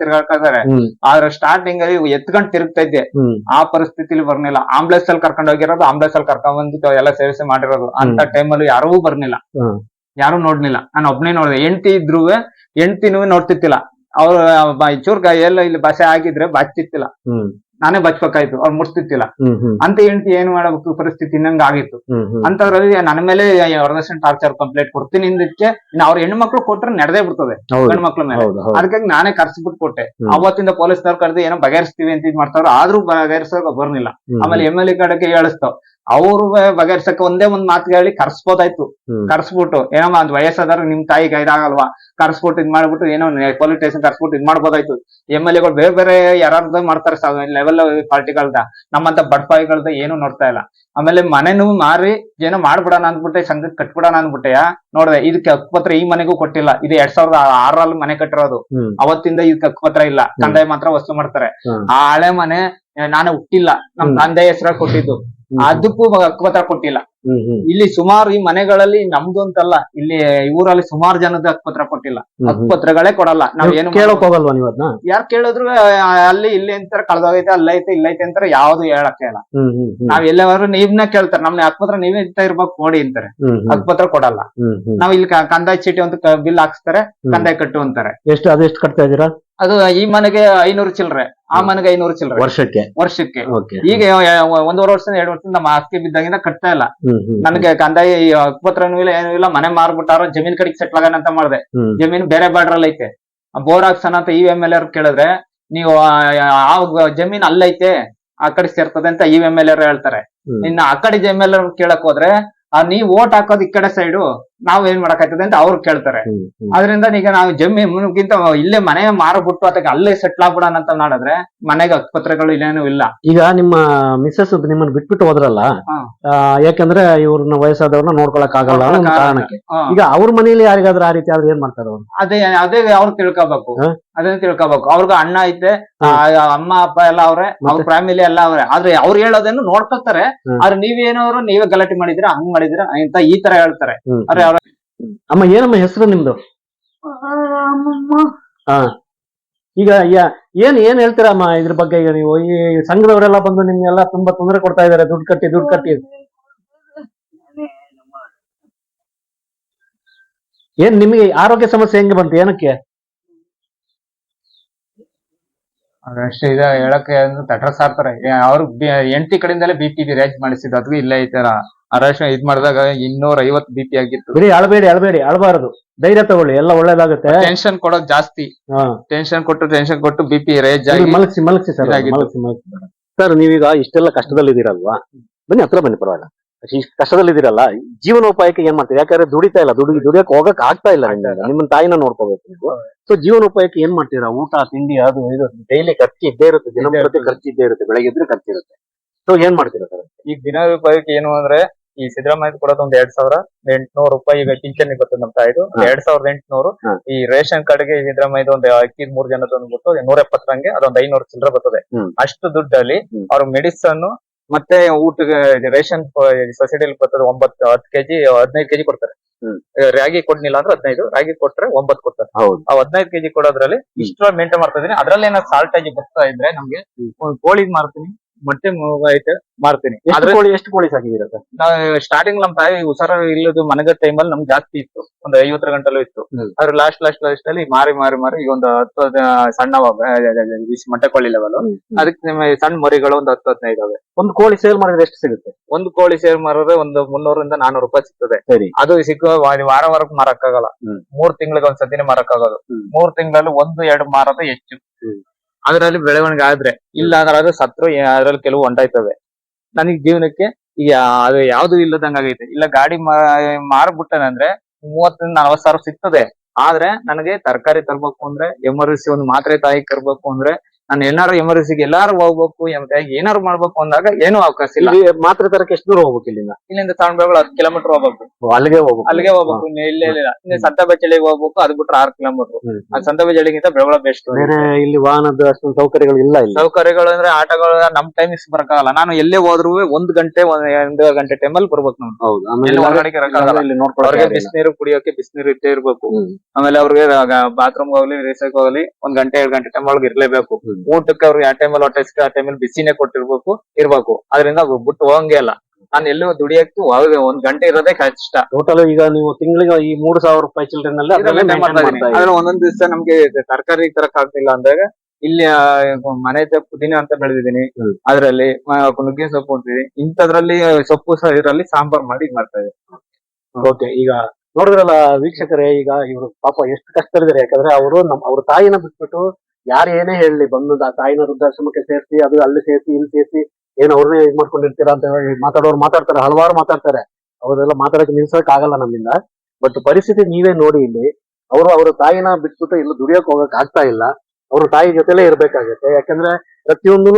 ಹ್ಮ್. ಆದ್ರೆ ಸ್ಟಾರ್ಟಿಂಗ್ ಅಲ್ಲಿ ಎತ್ಕೊಂಡ್ ತಿರುಗ್ತಾ ಇದ್ದೆ. ಹ್ಮ್. ಆ ಪರಿಸ್ಥಿತಿಲಿ ಬರ್ನಿಲ್ಲ ಆಂಬುಲೆನ್ಸ್ ಅಲ್ಲಿ ಕರ್ಕೊಂಡ್ ಹೋಗಿರೋದು ಆಂಬುಲೆನ್ಸ್ ಅಲ್ಲಿ ಕರ್ಕೊಂಡ್ ಬಂದು ಎಲ್ಲ ಸೇರಿಸಿ ಮಾಡಿರೋದು. ಅಂತ ಟೈಮಲ್ಲಿ ಯಾರೂ ಬರ್ನಿಲ್ಲ ಹ್ಮ್. ಯಾರು ನೋಡ್ಲಿಲ್ಲ. ನಾನು ಒಬ್ನೇ ನೋಡಿದೆ. ಹೆಂಡತಿ ಇದ್ರು ಹೆಂಡತಿನೂ ನೋಡ್ತಿತ್ತಿಲ್ಲ ಅವ್ರು ಚೂರ್ಗ ಎಲ್ಲ ಇಲ್ಲಿ ಭಾಷೆ ಆಗಿದ್ರೆ ಬಚ್ಚಿತ್ತಿಲ್ಲ ನಾನೇ ಬಚ್ಬೇಕಾಯ್ತು ಅವ್ರು ಮುಟ್ತಿತ್ತಿಲ್ಲ. ಅಂತ ಹೆಂಡತಿ ಏನ್ ಮಾಡಬೇಕು ಪರಿಸ್ಥಿತಿ ಇನ್ನಂಗ ಆಗಿತ್ತು. ಅಂತದ್ರಲ್ಲಿ ನನ್ನ ಮೇಲೆ ವರದಕ್ಷಿಣೆ ಟಾರ್ಚರ್ ಕಂಪ್ಲೇಂಟ್ ಕೊಡ್ತೀನಿ ಇಂದಕ್ಕೆ ಅವ್ರ ಹೆಣ್ಣು ಮಕ್ಳು ಕೊಟ್ರೆ ನಡೆದೇ ಬಿಡ್ತದೆ ಹೌದು. ಗಂಡು ಮಕ್ಳ ಮೇಲೆ ಅದಕ್ಕಾಗಿ ನಾನೇ ಕರ್ಸ್ಬಿಟ್ಟು ಕೊಟ್ಟೆ. ಅವತ್ತಿಂದ ಪೊಲೀಸ್ನವ್ರು ಕರೆದು ಏನೋ ಬಗೆಹರಿಸ್ತೀವಿ ಅಂತ ಇದ್ ಮಾಡ್ತಾವ್ರು ಆದ್ರೂ ಬಗೆಹರಿಸೋಕೆ ಬರ್ನಿಲ್ಲ. ಆಮೇಲೆ ಎಂ ಎಲ್ ಎ ಕಡೆಗೆ ಹೇಳಿಸ್ತಾವ್ ಅವ್ರು ಬಗೆಹರ್ಸಕ್ಕೆ ಒಂದೇ ಒಂದ್ ಮಾತು ಹೇಳಿ ಕರ್ಸ್ಬೋದಾಯ್ತು. ಕರ್ಸ್ಬಿಟ್ಟು ಏನಮ್ಮ ಒಂದ್ ವಯಸ್ಸಾದ್ರೆ ನಿಮ್ ತಾಯಿಗೆ ಇದಾಗಲ್ವಾ ಕರ್ಸ್ಬಿಟ್ಟು ಇದ್ ಮಾಡ್ಬಿಟ್ಟು ಏನೋ ಪೊಲೀಸ್ ಸ್ಟೇಷನ್ ಕರ್ಸ್ಬಿಟ್ಟು ಇದ್ ಮಾಡ್ಬೋದಾಯ್ತು. ಎಂ ಎಲ್ ಎಗಳು ಬೇರೆ ಬೇರೆ ಯಾರು ಮಾಡ್ತಾರೆ ಲೆವೆಲ್ ಪಾರ್ಟಿಗಳ್ದ. ನಮ್ಮಂತ ಬಡ್ಪಾಯಿಗಳ್ದ ಏನು ನೋಡ್ತಾ ಇಲ್ಲ. ಆಮೇಲೆ ಮನೆನೂ ಮಾರಿ ಏನೋ ಮಾಡ್ಬಿಡೋಣ ಅಂದ್ಬಿಟ್ಟೆ ಸಂಘಕ್ಕೆ ಕಟ್ಬಿಡೋಣ ಅಂದ್ಬಿಟ್ಟೆಯ ನೋಡ್ದೆ ಇದಕ್ಕೆ ಹಕ್ಕುಪತ್ರ ಈ ಮನೆಗೂ ಕೊಟ್ಟಿಲ್ಲ. ಇದು ಎರಡ್ ಸಾವಿರದ ಆರಲ್ಲಿ ಮನೆ ಕಟ್ಟಿರೋದು. ಅವತ್ತಿಂದ ಇದಕ್ಕೆ ಹಕ್ಕುಪತ್ರ ಇಲ್ಲ. ಕಂದಾಯ ಮಾತ್ರ ವಸ್ತು ಮಾಡ್ತಾರೆ. ಆ ಹಳೆ ಮನೆ ನಾನು ಹುಟ್ಟಿಲ್ಲ. ನಮ್. ತಂದೆ ಹೆಸರ ಕೊಟ್ಟಿದ್ದು. ಅದಕ್ಕೂ ಹಕ್ಕುಪತ್ರ ಕೊಟ್ಟಿಲ್ಲ. ಇಲ್ಲಿ ಸುಮಾರು ಈ ಮನೆಗಳಲ್ಲಿ ನಮ್ದು ಅಂತಲ್ಲ ಇಲ್ಲಿ ಊರಲ್ಲಿ ಸುಮಾರು ಜನದ ಹಕ್ಕುಪತ್ರ ಕೊಟ್ಟಿಲ್ಲ. ಹಕ್ಕುಪತ್ರಗಳೇ ಕೊಡಲ್ಲ ನಾವ್ ಏನು ಕೇಳಕ್ ಹೋಗಲ್ವಾ ನೀವ್ ಅದನ್ನ ಯಾರು ಕೇಳಿದ್ರು ಅಲ್ಲಿ ಇಲ್ಲಿ ಅಂತಾರೆ ಕಳ್ದೋಗೈತೆ ಅಲ್ಲೈತೆ ಇಲ್ಲೈತೆ ಅಂತಾರೆ ಯಾವ್ದು ಹೇಳಕ್ ಹೇಳ ನಾವ್ ಎಲ್ಲವರು ನೀವ್ನ ಕೇಳ್ತಾರೆ ನಮ್ನ ಹಕ್ಕುಪತ್ರ ನೀವೇ ಇರ್ತಾ ಇರ್ಬೇಕು ನೋಡಿ ಅಂತಾರೆ. ಹಕ್ಕುಪತ್ರ ಕೊಡಲ್ಲ. ನಾವ್ ಇಲ್ಲಿ ಕಂದಾಯ ಚೀಟಿ ಅಂತ ಬಿಲ್ ಹಾಕ್ಸ್ತಾರೆ ಕಂದಾಯ ಕಟ್ಟು ಅಂತಾರೆ. ಎಷ್ಟು ಅದೆಷ್ಟು ಕಟ್ತಾ ಇದೀರಾ ಅದು ಈ ಮನೆಗೆ ಐನೂರು ಚಿಲ್ಲರೆ ಆ ಮನೆಗೆ ಐನೂರು ಚಿಲ್ಲರೆ ವರ್ಷಕ್ಕೆ? ವರ್ಷಕ್ಕೆ. ಓಕೆ. ಈಗ ಒಂದೂವರೆ ವರ್ಷ ಎರಡು ವರ್ಷದಿಂದ ನಮ್ಮ ಆಸ್ತಿ ಬಿದ್ದಾಗಿಂದ ಕಟ್ತಾ ಇಲ್ಲ. ಹ್ಮ್ ಹ್ಮ್ ನನಗೆ ಕಂದಾಯ ಈ ಹಕ್ಕುಪತ್ರನೂ ಇಲ್ಲ ಏನೂ ಇಲ್ಲ ಮನೆ ಮಾರ್ಬಿಟ್ಟಾರ ಜಮೀನ್ ಕಡೆಗೆ ಸೆಟ್ಲ್ ಆಗೋಣ ಅಂತ ಮಾಡಿದೆ. ಜಮೀನ್ ಜಮೀನು ಬೇರೆ ಬಾರ್ಡ್ರಲ್ಲಿ ಐತೆ. ಬೋರ್ ಹಾಕ್ಸನ ಅಂತ ಇ ಎಂ ಎಲ್ ಆರ್ ಕೇಳಿದ್ರೆ ನೀವು ಆ ಆ ಜಮೀನ್ ಅಲ್ಲೈತೆ ಆ ಕಡೆ ಸೇರ್ತದೆ ಅಂತ ಇ ಎಂ ಎಲ್ ಆರ್ ಹೇಳ್ತಾರೆ. ಹ್ಮ್. ಇನ್ನು ಆ ಕಡೆ ಎಂ ಎಲ್ ಆರ್ ಕೇಳಕ್ ಹೋದ್ರೆ ಆ, ನೀವ್ ಓಟ್ ಹಾಕೋದ್ ಈ ಕಡೆ ಸೈಡು ನಾವ್ ಏನ್ ಮಾಡಕ್ಕಾಯ್ತದೆ ಅಂತ ಅವ್ರು ಕೇಳ್ತಾರೆ. ಅದರಿಂದ ಈಗ ನಾವು ಜಮೀನ್ಗಿಂತ ಇಲ್ಲೇ ಮನೆ ಮಾರಬಿಟ್ಟು ಅದಕ್ಕೆ ಅಲ್ಲೇ ಸೆಟ್ಲ್ ಆಗ್ಬಿಡೋಣ ಅಂತ ಮಾಡಿದ್ರೆ ಮನೆಗೆ ಹಕ್ಕುಪತ್ರಗಳು ಇಲ್ಲೇನು ಇಲ್ಲ. ಈಗ ನಿಮ್ಮ ಮಿಸ್ಸಸ್ ನಿಮ್ಮನ್ನ ಬಿಟ್ಬಿಟ್ಟು ಹೋದ್ರಲ್ಲ ಆ, ಯಾಕಂದ್ರೆ ಇವ್ರನ್ನ ವಯಸ್ಸಾದವ್ರನ್ನ ನೋಡ್ಕೊಳಕ್ ಆಗಲ್ಲ ಅನ್ನೋ ಕಾರಣಕ್ಕೆ. ಈಗ ಅವ್ರ ಮನೇಲಿ ಯಾರಿಗಾದ್ರೂ ಆ ರೀತಿ ಆದ್ರೆ ಏನ್ ಮಾಡ್ತಾರೆ ಅವ್ರು? ಅದೇ ಅದೇ ಅವ್ರು ತಿಳ್ಕೊಬೇಕು? ಅದನ್ನ ತಿಳ್ಕೊಬೇಕು. ಅವ್ರಿಗೆ ಅಣ್ಣ ಐತೆ ಅಮ್ಮ ಅಪ್ಪ ಎಲ್ಲ ಅವ್ರೆ ಅವ್ರ ಫ್ಯಾಮಿಲಿ ಎಲ್ಲ ಅವ್ರೆ. ಆದ್ರೆ ಅವ್ರ ಹೇಳೋದನ್ನು ನೋಡ್ಕೊತಾರೆ. ಆದ್ರೆ ನೀವೇನೋ ನೀವೇ ಗಲಾಟೆ ಮಾಡಿದ್ರ ಹಂಗ್ ಮಾಡಿದ್ರ ಅಂತ ಈ ತರ ಹೇಳ್ತಾರೆ. ಆದ್ರೆ ಅಮ್ಮ ಏನಮ್ಮ ಹೆಸರು ನಿಮ್ದು? ಹಾ. ಈಗ ಏನ್ ಏನ್ ಏನ್ ಹೇಳ್ತೀರಮ್ಮ ಇದ್ರ ಬಗ್ಗೆ ಈಗ ನೀವು? ಈ ಸಂಘದವರೆಲ್ಲ ಬಂದು ನಿಮ್ಗೆಲ್ಲ ತುಂಬಾ ತೊಂದರೆ ಕೊಡ್ತಾ ಇದಾರೆ ದುಡ್ಡು ಕಟ್ಟಿ ದುಡ್ಡು ಕಟ್ಟಿ. ಏನ್ ನಿಮಗೆ ಆರೋಗ್ಯ ಸಮಸ್ಯೆ ಹೆಂಗೆ ಬಂತು? ಏನಕ್ಕೆ? ಅಷ್ಟೇ ಇದ ಹೇಳಕ್ಕೆ ತಟ್ರ ಸಾರ್ತಾರೆ ಅವ್ರು ಎಂಟಿ ಕಡೆಯಿಂದಲೇ ಬಿ ಪಿ ರೇಜ್ ಮಾಡಿಸಿದ್ದು ಅದು ಇಲ್ಲ ಈ ತರ ಅರೇಶ್ ಇದ್ ಮಾಡಿದಾಗ ಇನ್ನೂರ ಐವತ್ ಬಿ ಪಿ ಆಗಿತ್ತು. ಬಿಡಿ ಅಳಬೇಡಿ ಅಳಬೇಡಿ ಅಳಬಾರದು. ಧೈರ್ಯ ತಗೊಳ್ಳಿ ಎಲ್ಲ ಒಳ್ಳೇದಾಗುತ್ತೆ. ಟೆನ್ಷನ್ ಕೊಡೋದ್ ಜಾಸ್ತಿ. ಹಾ. ಟೆನ್ಷನ್ ಕೊಟ್ಟು ಟೆನ್ಷನ್ ಕೊಟ್ಟು ಬಿ ಪಿ ರೇಜ್ ಆಗಿ ಮಲಗಿಸಿ ಮಲಗಿಸಿ ಸರ್ ಇದಾಗಿತ್ತು. ಮಲಗಿಸಿ ಮಲಗಿಸಿ. ಸರ್ ನೀವೀಗ ಇಷ್ಟೆಲ್ಲ ಕಷ್ಟದಲ್ಲಿದ್ದೀರಲ್ವಾ? ಬನ್ನಿ ಹತ್ರ ಬನ್ನಿ ಪರವಾಗಿಲ್ಲ. ಇಷ್ಟ್ ಕಷ್ಟದಲ್ಲಿದ್ದೀರಲ್ಲ ಜೀವನೋಪಾಯಕ್ಕೆ ಏನ್ ಮಾಡ್ತೀರಿ? ಯಾಕಂದ್ರೆ ದುಡಿತಾ ಇಲ್ಲ ದುಡಿ ದುಡಿಯಕ್ಕೆ ಹೋಗಕ್ ಆಗ್ತಾ ಇಲ್ಲ ನಿಮ್ಮ ತಾಯಿನ ನೋಡ್ಕೋಬೇಕು ನೀವು. ಸೊ ಜೀವನೋಪಾಯಕ್ಕೆ ಏನ್ ಮಾಡ್ತೀರಾ? ಊಟ ತಿಂಡಿ ಅದು ಇದು ಡೈಲಿ ಖರ್ಚು ಇದ್ದೇ ಇರುತ್ತೆ. ದಿನಂಪ್ರತಿ ಖರ್ಚು ಇದ್ದೇ ಇರುತ್ತೆ. ಬೆಳಗ್ಗೆ ಇದ್ರೆ ಖರ್ಚು ಇರುತ್ತೆ. ಸೊ ಏನ್ ಮಾಡ್ತೀರಾ ಸರ್? ಈಗ ದಿನ ಉಪಾಯಕ್ಕೆ ಏನು ಅಂದ್ರೆ ಈ ಸಿದ್ದರಾಮಯ್ಯ ಕೊಡೋದು ಒಂದ್ ಎರಡ್ ಸಾವಿರ ಎಂಟ್ನೂರು ರೂಪಾಯಿ ಈಗ ಪಿಂಚಣಿ ಬರ್ತದೆ ನಮ್ ತಾಯಿದು. ಎರಡ್ ಸಾವಿರದ ಎಂಟ್ನೂರು. ಈ ರೇಷನ್ ಕಾರ್ಡ್ಗೆ ಸಿದ್ದರಾಮಯ್ಯ ಒಂದು ಅಕ್ಕಿ ಮೂರ್ ಜನದ ಅಂದ್ಬಿಟ್ಟು ನೂರ ಎಪ್ಪತ್ತರಂಗೆ ಅದೊಂದ್ ಐನೂರು ಚಿಲ್ಲರೆ ಬರ್ತದೆ. ಅಷ್ಟು ದುಡ್ಡಲ್ಲಿ. ಅವ್ರ ಮೆಡಿಸನ್ ಮತ್ತೆ ಊಟಕ್ಕೆ ರೇಷನ್ ಸೊಸೈಟಿಲಿ ಬರ್ತದೆ ಒಂಬತ್ತು ಹತ್ತು ಕೆಜಿ ಹದಿನೈದು ಕೆಜಿ ಕೊಡ್ತಾರೆ. ರಾಗಿ ಕೊಡ್ಲಿಲ್ಲ ಅಂದ್ರೆ ಹದಿನೈದು ರಾಗಿ ಕೊಟ್ರೆ ಒಂಬತ್ತು ಕೊಡ್ತಾರೆ. ಆ ಹದಿನೈದು ಕೆಜಿ ಕೊಡೋದ್ರಲ್ಲಿ ಇಷ್ಟು ಮೇಂಟೈನ್ ಮಾಡ್ತಾ ಇದೀನಿ. ಅದ್ರಲ್ಲಿ ಏನಾದ್ರು ಆಗಿ ಬರ್ತಾ ಇದ್ರೆ ನಮ್ಗೆ ಕೋಳಿ ಮಾರ್ತೀನಿ. ಮೊಟ್ಟೆ ಐತೆ ಮಾರ್ತೀನಿ. ಎಷ್ಟು ಕೋಳಿ ಎಷ್ಟು ಕೋಳಿ ಸಾಕಿದ್ದೀರಾ ಸರ್ ಸ್ಟಾರ್ಟಿಂಗ್ ನಮ್ ತಾಯಿ ಹುಷಾರ ಇಲ್ಲದ ಮನೆಗ ಟೈಮಲ್ಲಿ ನಮ್ಗೆ ಜಾಸ್ತಿ ಇತ್ತು. ಒಂದು ಐವತ್ತರ ಗಂಟಲು ಇತ್ತು. ಅದ್ರ ಆದ್ರೆ ಲಾಸ್ಟ್ ಲಾಸ್ಟ್ ಲಾಸ್ಟ್ ಅಲ್ಲಿ ಮಾರಿ ಮಾರಿ ಮಾರಿ ಈಗ ಒಂದು ಹತ್ತು ಸಣ್ಣ ಮೊಟ್ಟೆ ಕೋಳಿ ಲೆವೆಲ್ ಅದಕ್ಕೆ ನಿಮ್ಮ ಸಣ್ಣ ಮರಿಗಳು ಒಂದು ಹತ್ತು ಹದಿನೈದು ಅವೆ ಒಂದು ಕೋಳಿ ಸೇಲ್ ಮಾಡಿದ್ರೆ ಎಷ್ಟು ಸಿಗುತ್ತೆ? ಒಂದು ಕೋಳಿ ಸೇಲ್ ಮಾರಿದ್ರೆ ಒಂದು ಮುನ್ನೂರಿಂದ ನಾನೂರು ರೂಪಾಯಿ ಸಿಗ್ತದೆ. ಅದು ಸಿಕ್ಕ ವಾರ ವಾರಕ್ಕೆ ಮಾರಕ್ಕಾಗಲ್ಲ. ಮೂರ್ ತಿಂಗಳಿಗೆ ಒಂದ್ ಸತಿನೇ ಮಾರಕ್ಕಾಗೋದು ಮೂರ್ ತಿಂಗಳಲ್ಲಿ ಒಂದು ಎರಡು ಮಾರದ ಹೆಚ್ಚು. ಅದರಲ್ಲಿ ಬೆಳವಣಿಗೆ ಆದ್ರೆ ಇಲ್ಲ ಅಂದ್ರೆ ಅದು ಸತ್ರು ಅದ್ರಲ್ಲಿ ಕೆಲವು ಹೊಂಟಾಯ್ತವೆ. ನನಗೆ ಜೀವನಕ್ಕೆ ಈಗ ಅದು ಯಾವ್ದು ಇಲ್ಲದಂಗ ಆಗೈತೆ. ಇಲ್ಲ ಗಾಡಿ ಮಾರ್ಬಿಟ್ಟನಂದ್ರೆ ಮೂವತ್ತರಿಂದ ನಲವತ್ ಸಾವಿರ ಸಿಗ್ತದೆ. ಆದ್ರೆ ನನಗೆ ತರಕಾರಿ ತರ್ಬೇಕು ಅಂದ್ರೆ ಎಮರ್ಜೆನ್ಸಿ ಒಂದು ಮಾತ್ರೆ ತಾಯಿ ತರ್ಬೇಕು ಅಂದ್ರೆ ನಾನು ಏನಾರು ಎಮರ್ಜೆನ್ಸಿಗೆ ಎಲ್ಲಾರು ಹೋಗ್ಬೇಕು ಎಂತಾಗಿ ಏನಾರು ಮಾಡ್ಬೇಕು ಅಂದಾಗ ಏನೂ ಅವಕಾಶ ಇಲ್ಲ. ಇಲ್ಲಿ ಮಾತ್ರೆ ತರಕ್ಕೆ ಎಷ್ಟು ದೂರ ಹೋಗ್ಬೇಕು ಇಲ್ಲಿಂದ? ಇಲ್ಲಿಂದ ತಗೊಂಡ್ ಬೆಳಗಳು ಹತ್ತು ಕಿಲೋಮೀಟರ್ ಹೋಗ್ಬೇಕು. ಓ, ಅಲ್ಲಿಗೆ ಹೋಗ್ಬೇಕು. ಅಲ್ಲಿಗೆ ಹೋಗ್ಬೇಕು. ಇನ್ನು ಇಲ್ಲೇ ಇಲ್ಲ ಇನ್ನು ಸಂತ ಬೆಚ್ಚಳಿಗೆ ಹೋಗ್ಬೇಕು ಅದ್ ಬಿಟ್ರೆ ಆರ್ ಕಿಲೋಮೀಟರ್ ಹ್ಮ್. ಆ ಸಂತ ಬೆಚ್ಚಳಿಗಿಂತ ಬೆಳವಳ ಬೆಸ್ಟ್ ಬೇರೆ ಇಲ್ಲಿ ವಾಹನದ ಅಷ್ಟೊಂದು ಸೌಕರ್ಯಗಳು ಇಲ್ಲ ಇಲ್ಲಿ. ಸೌಕರ್ಯಗಳು ಅಂದ್ರೆ ಆಟಗಳು ನಮ್ ಟೈಮಿಗೆ ಬರಕ್ಕಾಗಲ್ಲ. ನಾನು ಎಲ್ಲೇ ಹೋದ್ರು ಒಂದ್ ಗಂಟೆ ಒಂದ್ ಎರಡು ಗಂಟೆ ಅಲ್ಲಿ ಬರ್ಬೇಕು ನಾವು ಹೌದು. ಆಮೇಲೆ ಎಲ್ಲಿ ಹೊರಗಡೆ ಇರಕ್ಕಾಗಲ್ಲ. ಇಲ್ಲಿ ಅವ್ರಿಗೆ. ಬಿಸಿನೀರು ಕುಡಿಯೋಕೆ ಬಿಸಿನೀರು ಇಟ್ಟೇ ಇರ್ಬೇಕು. ಹ್ಮ್. ಆಮೇಲೆ ಅವ್ರಿಗೆ ಬಾತ್ರೂಮ್ ಹೋಗ್ಲಿ ರೇಸಕ್ ಹೋಗ್ಲಿ ಒಂದ್ ಗಂಟೆ ಎರಡ್ ಗಂಟೆ ಟೈಮ್ ಒಳಗೆ ಇರ್ಲೇಬೇಕು. ಹ್ಮ್. ಊಟಕ್ಕೆ ಅವ್ರಿಗೆ ಆ ಟೈಮಲ್ಲಿ ಹೊಟ್ಟೆ ಆ ಟೈಮಲ್ಲಿ ಬಿಸಿನೇ ಕೊಟ್ಟಿರ್ಬೇಕು ಇರ್ಬೇಕು. ಅದರಿಂದ ಬಿಟ್ಟು ಹೋಗಂಗೆ ಇಲ್ಲ. ನಾನು ಎಲ್ಲೋ ದುಡಿಯಕ್ಕೆ ಹೋಗ- ಒಂದ್ ಗಂಟೆ ಇರೋದೇ ಕಷ್ಟ. ಟೋಟಲ್ ಈಗ ನೀವು ತಿಂಗಳಿಗೆ ಈ ಮೂರು ಸಾವಿರ ರೂಪಾಯಿ ಚಿಲ್ಡ್ರನ್ ಅಲ್ಲಿ ಇದ್ರಲ್ಲೇ maintain ಮಾಡ್ತಾ ಇದೀನಿ. ಆದ್ರೆ ಒಂದೊಂದ್ ದಿವಸ ನಮ್ಗೆ ತರಕಾರಿ ತರಕ್ ಆಗ್ತಿಲ್ಲ ಅಂದಾಗ ಇಲ್ಲಿ ಮನೆ ಪುದೀನ ಅಂತ ಬೆಳೆದಿದ್ದೀನಿ. ಅದ್ರಲ್ಲಿ ನುಗ್ಗೆ ಸೊಪ್ಪು ಅಂತೀವಿ ಇಂಥದ್ರಲ್ಲಿ ಸೊಪ್ಪು ಸಹ ಇದರಲ್ಲಿ ಸಾಂಬಾರ್ ಮಾಡಿ ಇದ್ ಮಾಡ್ತಾ ಇದೆ ಓಕೆ ಈಗ ನೋಡಿದ್ರಲ್ಲ ವೀಕ್ಷಕರೇ ಈಗ ಇವರು ಪಾಪ ಎಷ್ಟು ಕಷ್ಟದಲ್ಲಿದ್ದಾರೆ ಯಾಕಂದ್ರೆ ಅವರು ನಮ್ ಅವ್ರ ತಾಯಿನ ಬಿಟ್ಬಿಟ್ಟು ಯಾರು ಏನೇ ಹೇಳಲಿ ಬಂದು ಆ ತಾಯಿನ ವೃದ್ಧಾಶ್ರಮಕ್ಕೆ ಸೇರಿಸಿ ಅದು ಅಲ್ಲಿ ಸೇರಿಸಿ ಇಲ್ಲಿ ಸೇರಿಸಿ ಏನ್ ಅವ್ರನ್ನೇ ಇದು ಮಾಡ್ಕೊಂಡಿರ್ತೀರಾ ಅಂತ ಹೇಳಿ ಮಾತಾಡೋರು ಮಾತಾಡ್ತಾರೆ ಹಲವಾರು ಮಾತಾಡ್ತಾರೆ. ಅವರೆಲ್ಲ ಮಾತಾಡಕ್ಕೆ ನಿಲ್ಸಕ್ ಆಗಲ್ಲ ನಮ್ಮಿಂದ. ಬಟ್ ಪರಿಸ್ಥಿತಿ ನೀವೇ ನೋಡಿ ಇಲ್ಲಿ ಅವರು ಅವ್ರ ತಾಯಿನ ಬಿಟ್ಬಿಟ್ಟು ಇಲ್ಲಿ ದುಡಿಯೋಕ್ ಹೋಗಕ್ ಆಗ್ತಾ ಇಲ್ಲ. ಅವ್ರ ತಾಯಿ ಜೊತೆಲೇ ಇರ್ಬೇಕಾಗತ್ತೆ. ಯಾಕಂದ್ರೆ ಪ್ರತಿಯೊಂದೂ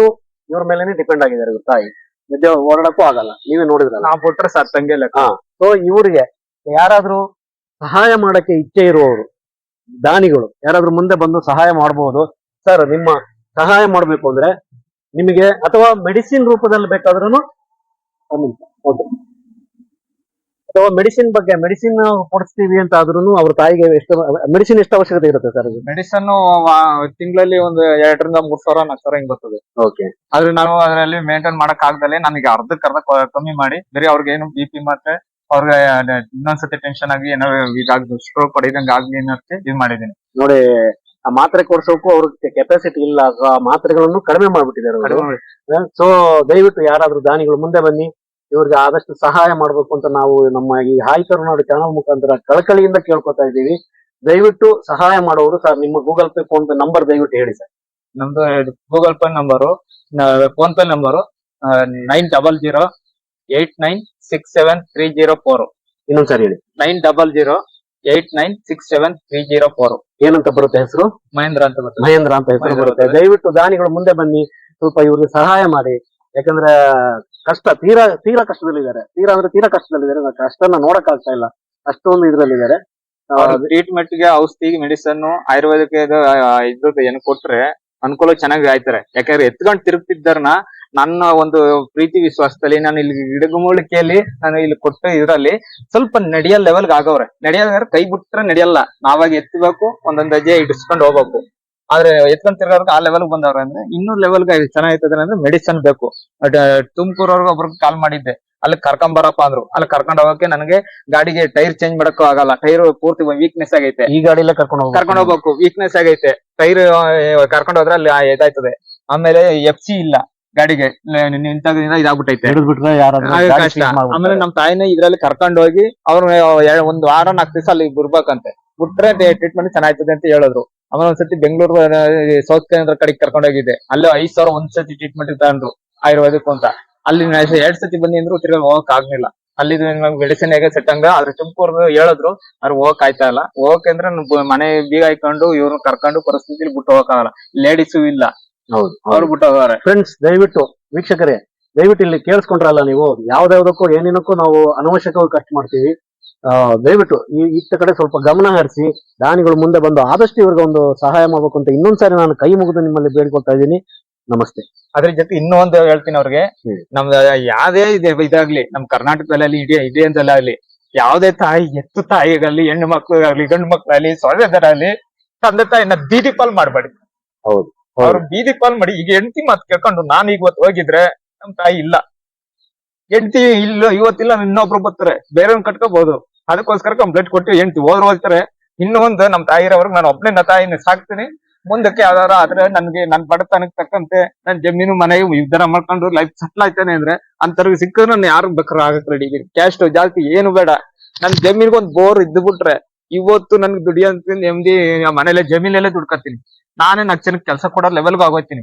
ಇವ್ರ ಮೇಲೇನೆ ಡಿಪೆಂಡ್ ಆಗಿದ್ದಾರೆ ಇವ್ರ ತಾಯಿ. ನಿದ್ದೆ ಓಡಾಡಕ್ಕೂ ಆಗಲ್ಲ. ನೀವೇ ನೋಡಿದ್ರಲ್ಲ. ನಾವು ಸರ್ ಸತ್ತಂಗೆ ಲೆಕ್ಕ. ಸೊ ಇವರಿಗೆ ಯಾರಾದ್ರೂ ಸಹಾಯ ಮಾಡಕ್ಕೆ ಇಚ್ಛೆ ಇರುವವರು ದಾನಿಗಳು ಯಾರಾದ್ರೂ ಮುಂದೆ ಬಂದು ಸಹಾಯ ಮಾಡಬಹುದು ಸರ್ ನಿಮ್ಮ ಸಹಾಯ ಮಾಡಬೇಕು ಅಂದ್ರೆ ನಿಮಗೆ ಅಥವಾ ಮೆಡಿಸಿನ್ ರೂಪದಲ್ಲಿ ಬೇಕಾದ್ರೂ ಅಥವಾ ಮೆಡಿಸಿನ್ ಬಗ್ಗೆ ಮೆಡಿಸಿನ್ ಕೊಡಿಸ್ತೀವಿ ಅಂತ ಆದ್ರೂ ಅವ್ರ ತಾಯಿಗೆ ಎಷ್ಟು ಮೆಡಿಸಿನ್ ಎಷ್ಟು ಅವಶ್ಯಕತೆ ಇರುತ್ತೆ ಸರ್ ಮೆಡಿಸನ್ ತಿಂಗಳಲ್ಲಿ ಒಂದು ಎರಡರಿಂದ ಮೂರ್ ಸಾವಿರ ನಾಲ್ಕು ಸಾವಿರ ಹಿಂಗ್ ಬರ್ತದೆ. ಓಕೆ ಆದ್ರೆ ನಾವು ಅದರಲ್ಲಿ ಮೇಂಟೈನ್ ಮಾಡಕ್ ಆಗ್ದಲೆ ನನಗೆ ಅರ್ಧಕ್ಕೆ ಅರ್ಧ ಕಮ್ಮಿ ಮಾಡಿ ಬರೀ ಅವ್ರಿಗೆ ಏನು ಬಿ ಪಿ ಮತ್ತೆ ಅವ್ರಿಗೆ ಇನ್ನೊಂದ್ಸತಿ ಟೆನ್ಷನ್ ಆಗಿ ಏನೋ ಇದಾಗ್ದು ಸ್ಟ್ರೋಕ್ ಹೊಡಿದಂಗ ಆಗ್ಲಿ ಅನ್ನೋದಕ್ಕೆ ಇದು ಮಾಡಿದೀನಿ ನೋಡಿ ಆ ಮಾತ್ರೆ ಕೊಡ್ಸೋಕು ಅವ್ರ ಕೆಪಾಸಿಟಿ ಇಲ್ಲ ಆ ಮಾತ್ರೆಗಳನ್ನು ಕಡಿಮೆ ಮಾಡ್ಬಿಟ್ಟಿದ್ದಾರೆ ಅವರು. ಸೊ ದಯವಿಟ್ಟು ಯಾರಾದ್ರೂ ದಾನಿಗಳು ಮುಂದೆ ಬನ್ನಿ ಇವ್ರಿಗೆ ಆದಷ್ಟು ಸಹಾಯ ಮಾಡಬೇಕು ಅಂತ ನಾವು ನಮ್ಮ ಈ ಹಾಯ್ ಕರುನಾಡು ಚಾನಲ್ ಮುಖಾಂತರ ಕಳಕಳಿಯಿಂದ ಕೇಳ್ಕೊತಾ ಇದ್ದೀವಿ. ದಯವಿಟ್ಟು ಸಹಾಯ ಮಾಡೋರು ಸರ್ ನಿಮ್ಮ Google Pay PhonePe number ದಯವಿಟ್ಟು ಹೇಳಿ ಸರ್. ನಮ್ದು Google Pay number PhonePe number nine double zero eight nine six seven three zero four ಇನ್ನೊಂದ್ಸರಿ ಹೇಳಿ. Nine double zero eight nine six seven three zero four ಏನಂತ ಬರುತ್ತೆ ಹೆಸರು? ಮಹೇಂದ್ರ ಅಂತ ಬರುತ್ತೆ ಮಹೇಂದ್ರ ಅಂತ ಹೆಸರು ಬರುತ್ತೆ. ದಯವಿಟ್ಟು ದಾನಿಗಳು ಮುಂದೆ ಬನ್ನಿ. ಸ್ವಲ್ಪ ಇವ್ರಿಗೆ ಸಹಾಯ ಮಾಡಿ. ಯಾಕಂದ್ರೆ ಕಷ್ಟ ತೀರಾ ತೀರಾ ಕಷ್ಟದಲ್ಲಿದ್ದಾರೆ. ತೀರಾ ಅಂದ್ರೆ ತೀರಾ ಕಷ್ಟದಲ್ಲಿದ್ದಾರೆ. ಕಷ್ಟನ ನೋಡಕ್ ಆಗ್ತಾ ಇಲ್ಲ. ಅಷ್ಟೊಂದು ಇದ್ರಲ್ಲಿದ್ದಾರೆ. ಟ್ರೀಟ್ಮೆಂಟ್ಗೆ ಔಷಧಿ ಮೆಡಿಸನ್ ಆಯುರ್ವೇದಿಕ್ ಇದ್ರದ್ದು ಏನು ಕೊಟ್ರೆ ಅನುಕೂಲ ಚೆನ್ನಾಗಿ ಆಯ್ತಾರೆ. ಯಾಕಂದ್ರೆ ಎತ್ಕೊಂಡು ತಿರುಗ್ತಿದ್ದಾರನ ನನ್ನ ಒಂದು ಪ್ರೀತಿ ವಿಶ್ವಾಸದಲ್ಲಿ ನಾನು ಇಲ್ಲಿ ಗಿಡಗುಮೂಲಿಕೆಯಲ್ಲಿ ನಾನು ಇಲ್ಲಿ ಕೊಟ್ಟ ಇದರಲ್ಲಿ ಸ್ವಲ್ಪ ನಡೆಯೋ ಲೆವೆಲ್ಗೆ ಆಗವ್ರೆ. ನಡೆಯೋದ್ರೆ ಕೈ ಬಿಟ್ರೆ ನಡೆಯಲ್ಲ. ನಾವಾಗಿ ಎತ್ತಬೇಕು ಒಂದೊಂದ್ ಹೆಜ್ಜೆ ಇಡಿಸ್ಕೊಂಡು ಹೋಗ್ಬೇಕು. ಆದ್ರೆ ಎತ್ಕೊಂಡ್ ತಿರ್ಗೋರ್ಗೆ ಆ ಲೆವೆಲ್ ಬಂದವ್ರೆ ಅಂದ್ರೆ ಇನ್ನೂ ಲೆವೆಲ್ಗೆ ಚೆನ್ನಾಗಿರ್ತದೆ ಅಂದ್ರೆ ಮೆಡಿಸನ್ ಬೇಕು. ತುಮಕೂರವ್ರಿಗೆ ಒಬ್ರಿಗೆ ಕಾಲ್ ಮಾಡಿದ್ದೆ. ಅಲ್ಲಿ ಕರ್ಕೊಂಡ್ ಬರಪ್ಪ ಅಂದ್ರು. ಅಲ್ಲಿ ಕರ್ಕೊಂಡ್ ಹೋಗಕ್ಕೆ ನನಗೆ ಗಾಡಿಗೆ ಟೈರ್ ಚೇಂಜ್ ಮಾಡಕ್ಕೂ ಆಗಲ್ಲ. ಟೈರ್ ಪೂರ್ತಿ ವೀಕ್ನೆಸ್ ಆಗೈತೆ. ಈ ಗಾಡಿಲೇ ಕರ್ಕೊಂಡು ಹೋಗ್ಬೇಕು. ಕರ್ಕೊಂಡು ಹೋಗ್ಬೇಕು. ವೀಕ್ನೆಸ್ ಆಗೈತೆ. ಟೈರ್ ಕರ್ಕೊಂಡು ಹೋದ್ರೆ ಅಲ್ಲಿ ಇದಾಯ್ತದೆ. ಆಮೇಲೆ ಎಫ್ ಸಿ ಇಲ್ಲ. ಗಾಡಿಗೆ ನಿಂತಾಗಿಂದ ಇದಾಗ್ಬಿಟ್ಟೈತೆ. ಯಾರಾದ್ರೂ ಗಾಡಿ ಕಷ್ಟ. ಆಮೇಲೆ ನಮ್ ತಾಯಿನ ಇದ್ರಲ್ಲಿ ಕರ್ಕೊಂಡು ಹೋಗಿ ಅವ್ರು ಒಂದ್ ವಾರ ನಾಲ್ಕು ದಿವಸ ಅಲ್ಲಿ ಬಿಡ್ಬೇಕಂತೆ ಬಿಟ್ರೆ ಟ್ರೀಟ್ಮೆಂಟ್ ಚೆನ್ನಾಗ್ತದೆ ಅಂತ ಹೇಳಿದ್ರು. ಆಮೇಲೆ ಒಂದ್ಸತಿ ಬೆಂಗಳೂರು ಸೌತ್ ಕೇಂದ್ರ ಕಡೆಗೆ ಕರ್ಕೊಂಡು ಹೋಗಿದ್ದೆ ಅಲ್ಲಿ ಐದ್ ಸಾವಿರ ಒಂದ್ ಸತಿ ಟ್ರೀಟ್ಮೆಂಟ್ ತಗೊಂಡ್ರು ಆಯುರ್ವೇದಿಕ್ ಅಂತ. ಅಲ್ಲಿ ನಾ ಎರಡ್ ಸತಿ ಬಂದಿ ಅಂದ್ರು ತಿರ್ಗಾ ಹೋಗಕ್ ಆಗ್ಲಿಲ್ಲ. ಅಲ್ಲಿ ಮೆಡಿಸಿನ್ ಹೇಗೆ ಸೆಟ್ ಹಂಗ ಆದ್ರೆ ತುಮಕೂರ್ ಹೇಳಿದ್ರು ಅವ್ರು ಹೋಗಕ್ ಆಯ್ತಾ ಇಲ್ಲ? ಹೋಗಕ್ ಅಂದ್ರೆ ನಮ್ ಮನೆ ಬೀಗ ಹಾಕೊಂಡು ಇವ್ರನ್ನ ಕರ್ಕೊಂಡು ಪರಿಸ್ಥಿತಿಲಿ ಬಿಟ್ಟು ಹೋಗಕ್ಕಾಗಲ್ಲ ಲೇಡೀಸು ಇಲ್ಲ. ಹೌದು ಅವ್ರು ಬಿಟ್ಟು ಹೋಗವ್ರೆ ಫ್ರೆಂಡ್ಸ್ ದಯವಿಟ್ಟು ವೀಕ್ಷಕರೇ ದಯವಿಟ್ಟು ಇಲ್ಲಿ ಕೇಳಿಸ್ಕೊಂಡ್ರಲ್ಲ ನೀವು ಯಾವ್ದಾವ್ದಕ್ಕೂ ಏನೇನಕ್ಕೂ ನಾವು ಅನವಶ್ಯಕವಾಗಿ ಖರ್ಚು ಮಾಡ್ತೀವಿ. ಆ, ದಯವಿಟ್ಟು ಈ ಇತ್ತ ಕಡೆ ಸ್ವಲ್ಪ ಗಮನ ಹರಿಸಿ ದಾನಿಗಳು ಮುಂದೆ ಬಂದು ಆದಷ್ಟು ಇವ್ರಿಗೆ ಒಂದು ಸಹಾಯ ಮಾಡ್ಬೇಕು ಅಂತ ಇನ್ನೊಂದ್ಸಾರಿ ನಾನು ಕೈ ಮುಗಿದು ನಿಮ್ಮಲ್ಲಿ ಬೇಡ್ಕೊಳ್ತಾ ಇದ್ದೀನಿ. ನಮಸ್ತೆ. ಅದ್ರ ಜೊತೆ ಇನ್ನೂ ಒಂದು ಹೇಳ್ತೀನಿ ಅವ್ರಿಗೆ. ಹ್ಮ್. ನಮ್ದು ಯಾವ್ದೇ ಇದೆ ಇದಾಗ್ಲಿ ನಮ್ ಕರ್ನಾಟಕದಲ್ಲಿ ಇದೆ ಇದೆ ಅಂತಲ್ಲ ಆಗ್ಲಿ ಯಾವ್ದೇ ತಾಯಿ ಎತ್ತು ತಾಯಿಗಾಗ್ಲಿ ಹೆಣ್ಣು ಮಕ್ಳಿಗಾಗ್ಲಿ ಗಂಡು ಮಕ್ಳಾಗ್ಲಿ ಸೊಳ್ಳೆದರಾಗ್ಲಿ ತಂದೆ ತಾಯಿನ ಪಾಲ್ ಮಾಡ್ಬೇಡಿ. ಹೌದು. ಅವ್ರು ಬೀದಿ ಕಾಲ್ ಮಾಡಿ, ಈಗ ಹೆಂಡತಿ ಮಾತು ಕೇಳ್ಕೊಂಡು, ನಾನು ಇವತ್ತು ಹೋಗಿದ್ರೆ ನಮ್ ತಾಯಿ ಇಲ್ಲ. ಹೆಂಡತಿ ಇಲ್ಲ, ಇವತ್ತಿಲ್ಲ ಇನ್ನೊಬ್ರು ಬರ್ತಾರೆ. ಬೇರೆಯವ್ರನ್ನ ಕಟ್ಕೋಬಹುದು ಅದಕ್ಕೋಸ್ಕರ ಕಂಪ್ಲೇಂಟ್ ಕೊಟ್ಟು ಹೆಂಡತಿ ಹೋದ್ರು ಹೋಗ್ತಾರೆ ಇನ್ನು ಒಂದು ನಮ್ ತಾಯಿರವ್ರಿಗೆ ನಾನು ಒಬ್ಬನೇ ನನ್ನ ತಾಯಿನ ಸಾಕ್ತೀನಿ. ಮುಂದಕ್ಕೆ ಯಾವ್ದಾರ ಆದ್ರೆ ನನ್ಗೆ ನನ್ ಬಡತನಕ್ಕೆ ತಕ್ಕಂತೆ, ನನ್ ಜಮೀನು ಮನೆಗೆ ಇದರ ಮಾಡ್ಕೊಂಡು ಲೈಫ್ ಸೆಟ್ಲ್ ಆಯ್ತಾನೆ ಅಂದ್ರೆ ಅಂತವ್ರಿಗೆ ಸಿಕ್ಕ ನಾನು ಯಾರು ಬೇಕಾರ ಆಗಕ್ ರೆಡಿ ಕ್ಯಾಶ್ ಜಾಸ್ತಿ ಏನು ಬೇಡ. ನನ್ ಜಮೀನ್ಗೊಂದ್ ಬೋರ್ ಇದ್ದು ಬಿಟ್ರೆ ಇವತ್ತು ನನ್ಗೆ ದುಡಿಯಂತ ನೆಮ್ಮದಿ ಮನೇಲೆ ಜಮೀನಲ್ಲೇ ದುಡ್ಕತ್ತೀನಿ ನಾನೇ ನಾಲ್ಕು ಜನಕ್ಕೆ ಕೆಲಸ ಕೊಡೋ ಲೆವೆಲ್ಗೆ ಆಗೋಯ್ತೀನಿ.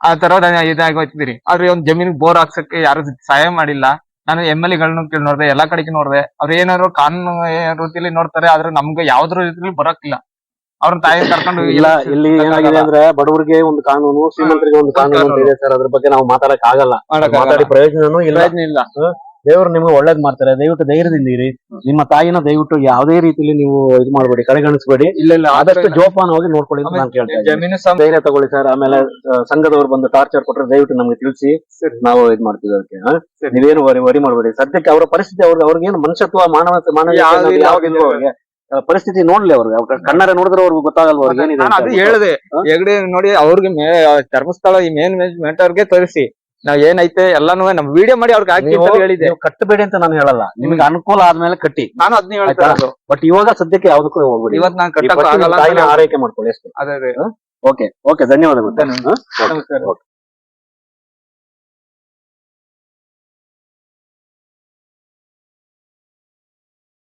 ಆ ತರ ನಾನು ಇದಾಗೋಯ್ತಿದ್ದೀರಿ ಆದ್ರೆ ಒಂದ್ ಜಮೀನ್ ಬೋರ್ ಹಾಕ್ಸಕ್ಕೆ ಯಾರು ಸಹಾಯ ಮಾಡಿಲ್ಲ. ನಾನು ಎಂ ಎಲ್ ಎಗಳನ್ನ ಕೇಳಿ ನೋಡ್ದೆ ಎಲ್ಲಾ ಕಡೆಗೆ ನೋಡ್ದೆ. ಅವ್ರ ಏನಾದ್ರು ಕಾನೂನು ರೀತಿಯಲ್ಲಿ ನೋಡ್ತಾರೆ ಆದ್ರೆ ನಮ್ಗೆ ಯಾವ್ದ್ರ ರೀತಿಯಲ್ಲಿ ಬರಕ್ಕಿಲ್ಲ. ಅವ್ರನ್ನ ತಾಯಿ ಕರ್ಕೊಂಡು ಇಲ್ಲ ಇಲ್ಲಿ ಏನಾಗಿದೆ ಅಂದ್ರೆ ಬಡವರಿಗೆ ಒಂದು ಕಾನೂನು ಶ್ರೀಮಂತರಿಗೆ ಒಂದು ಕಾನೂನು ಇದೆ ಸರ್ ಅದ್ರ ಬಗ್ಗೆ ನಾವು ಮಾತಾಡಕ್ ಆಗಲ್ಲ ಮಾತಾಡಿ ಪ್ರಯೋಜನನೂ ಇಲ್ಲ. ಪ್ರಯೋಜನ ಇಲ್ಲ. ದೇವರು ನಿಮ್ಗೆ ಒಳ್ಳೇದ್ ಮಾಡ್ತಾರೆ. ದಯವಿಟ್ಟು ಧೈರ್ಯದಿಂದ ಇರಿ. ನಿಮ್ಮ ತಾಯಿನ ದಯವಿಟ್ಟು ಯಾವುದೇ ರೀತಿಯಲ್ಲಿ ನೀವು ಇದು ಮಾಡಬೇಡಿ ಕಡೆಗಣಿಸ್ಬೇಡಿ. ಇಲ್ಲ ಇಲ್ಲ ಆದಷ್ಟು ಜೋಪಾನವಾಗಿ ನೋಡ್ಕೊಳ್ಳಿ ಅಂತ ನಾನು ಕೇಳ್ತಾ ಜಮೀನು ಸಮ ಧೈರ್ಯ ತಗೊಳ್ಳಿ ಸರ್. ಆಮೇಲೆ ಸಂಘದವರು ಬಂದು ಟಾರ್ಚರ್ ಕೊಟ್ರೆ ದಯವಿಟ್ಟು ನಮ್ಗೆ ತಿಳಿಸಿ. ನಾವು ಇದು ಮಾಡ್ತೀವಿ ಅದಕ್ಕೆ. ನೀವೇನು ವರಿ ವರಿ ಮಾಡಬೇಡಿ. ಸದ್ಯಕ್ಕೆ ಅವರ ಪರಿಸ್ಥಿತಿ ಅವ್ರಿಗೆ ಅವ್ರಿಗೇನು ಮನುಷ್ಯತ್ವ ಮಾನವ ಮಾನವ ಪರಿಸ್ಥಿತಿ ನೋಡ್ಲಿ ಅವ್ರಿಗೆ. ಅವ್ರ ಕಣ್ಣಾರೆ ನೋಡಿದ್ರೆ ಅವ್ರಿಗೆ ಗೊತ್ತಾಗಲ್ವ ಅವ್ರಿಗೆ. ಹೇಳಿದೆ. ಹೆಗಡೆ ನೋಡಿ ಅವ್ರಿಗೆ ಧರ್ಮಸ್ಥಳ ಈ ಮೇನ್ ಮೆಂಟರ್ಗೆ ಅವ್ರಿಗೆ ತೋರಿಸಿ. ನಾವ್ ಏನೈತೆ ಎಲ್ಲಾನು ನಮ್ ವಿಡಿಯೋ ಮಾಡಿ ಅವ್ರಿಗೆ ಹಾಕಿ ಅಂತ ಹೇಳಿದೆ ನೀವು ಕಟ್ಟಬೇಡಿ ಅಂತ ನಾನು ಹೇಳಲ್ಲ. ನಿಮ್ಗೆ ಅನುಕೂಲ ಆದ್ಮೇಲೆ ಕಟ್ಟಿ. ನಾನು ಅದನ್ನ ಹೇಳ್ತಾ ಇರೋದು. ಬಟ್ ಇವಾಗ ಸದ್ಯಕ್ಕೆ ಯಾವ್ದಕ್ಕೂ ಹೋಗ್ಬಿಡಿ. ಇವತ್ ನಾನ್ ಈ ಕಟ್ಟಕ್ ತಾಯಿನ ಅಂತ ಆರೈಕೆ ಮಾಡ್ಕೊಳ್ಳಿ ಅಷ್ಟೇ. ಅದೇ ಅದೇ. ಓಕೆ ಓಕೆ ಧನ್ಯವಾದಗಳು. ಧನ್ಯವಾದ. ಹಾ? ನಮಸ್ಕಾರ. ಓಕೆ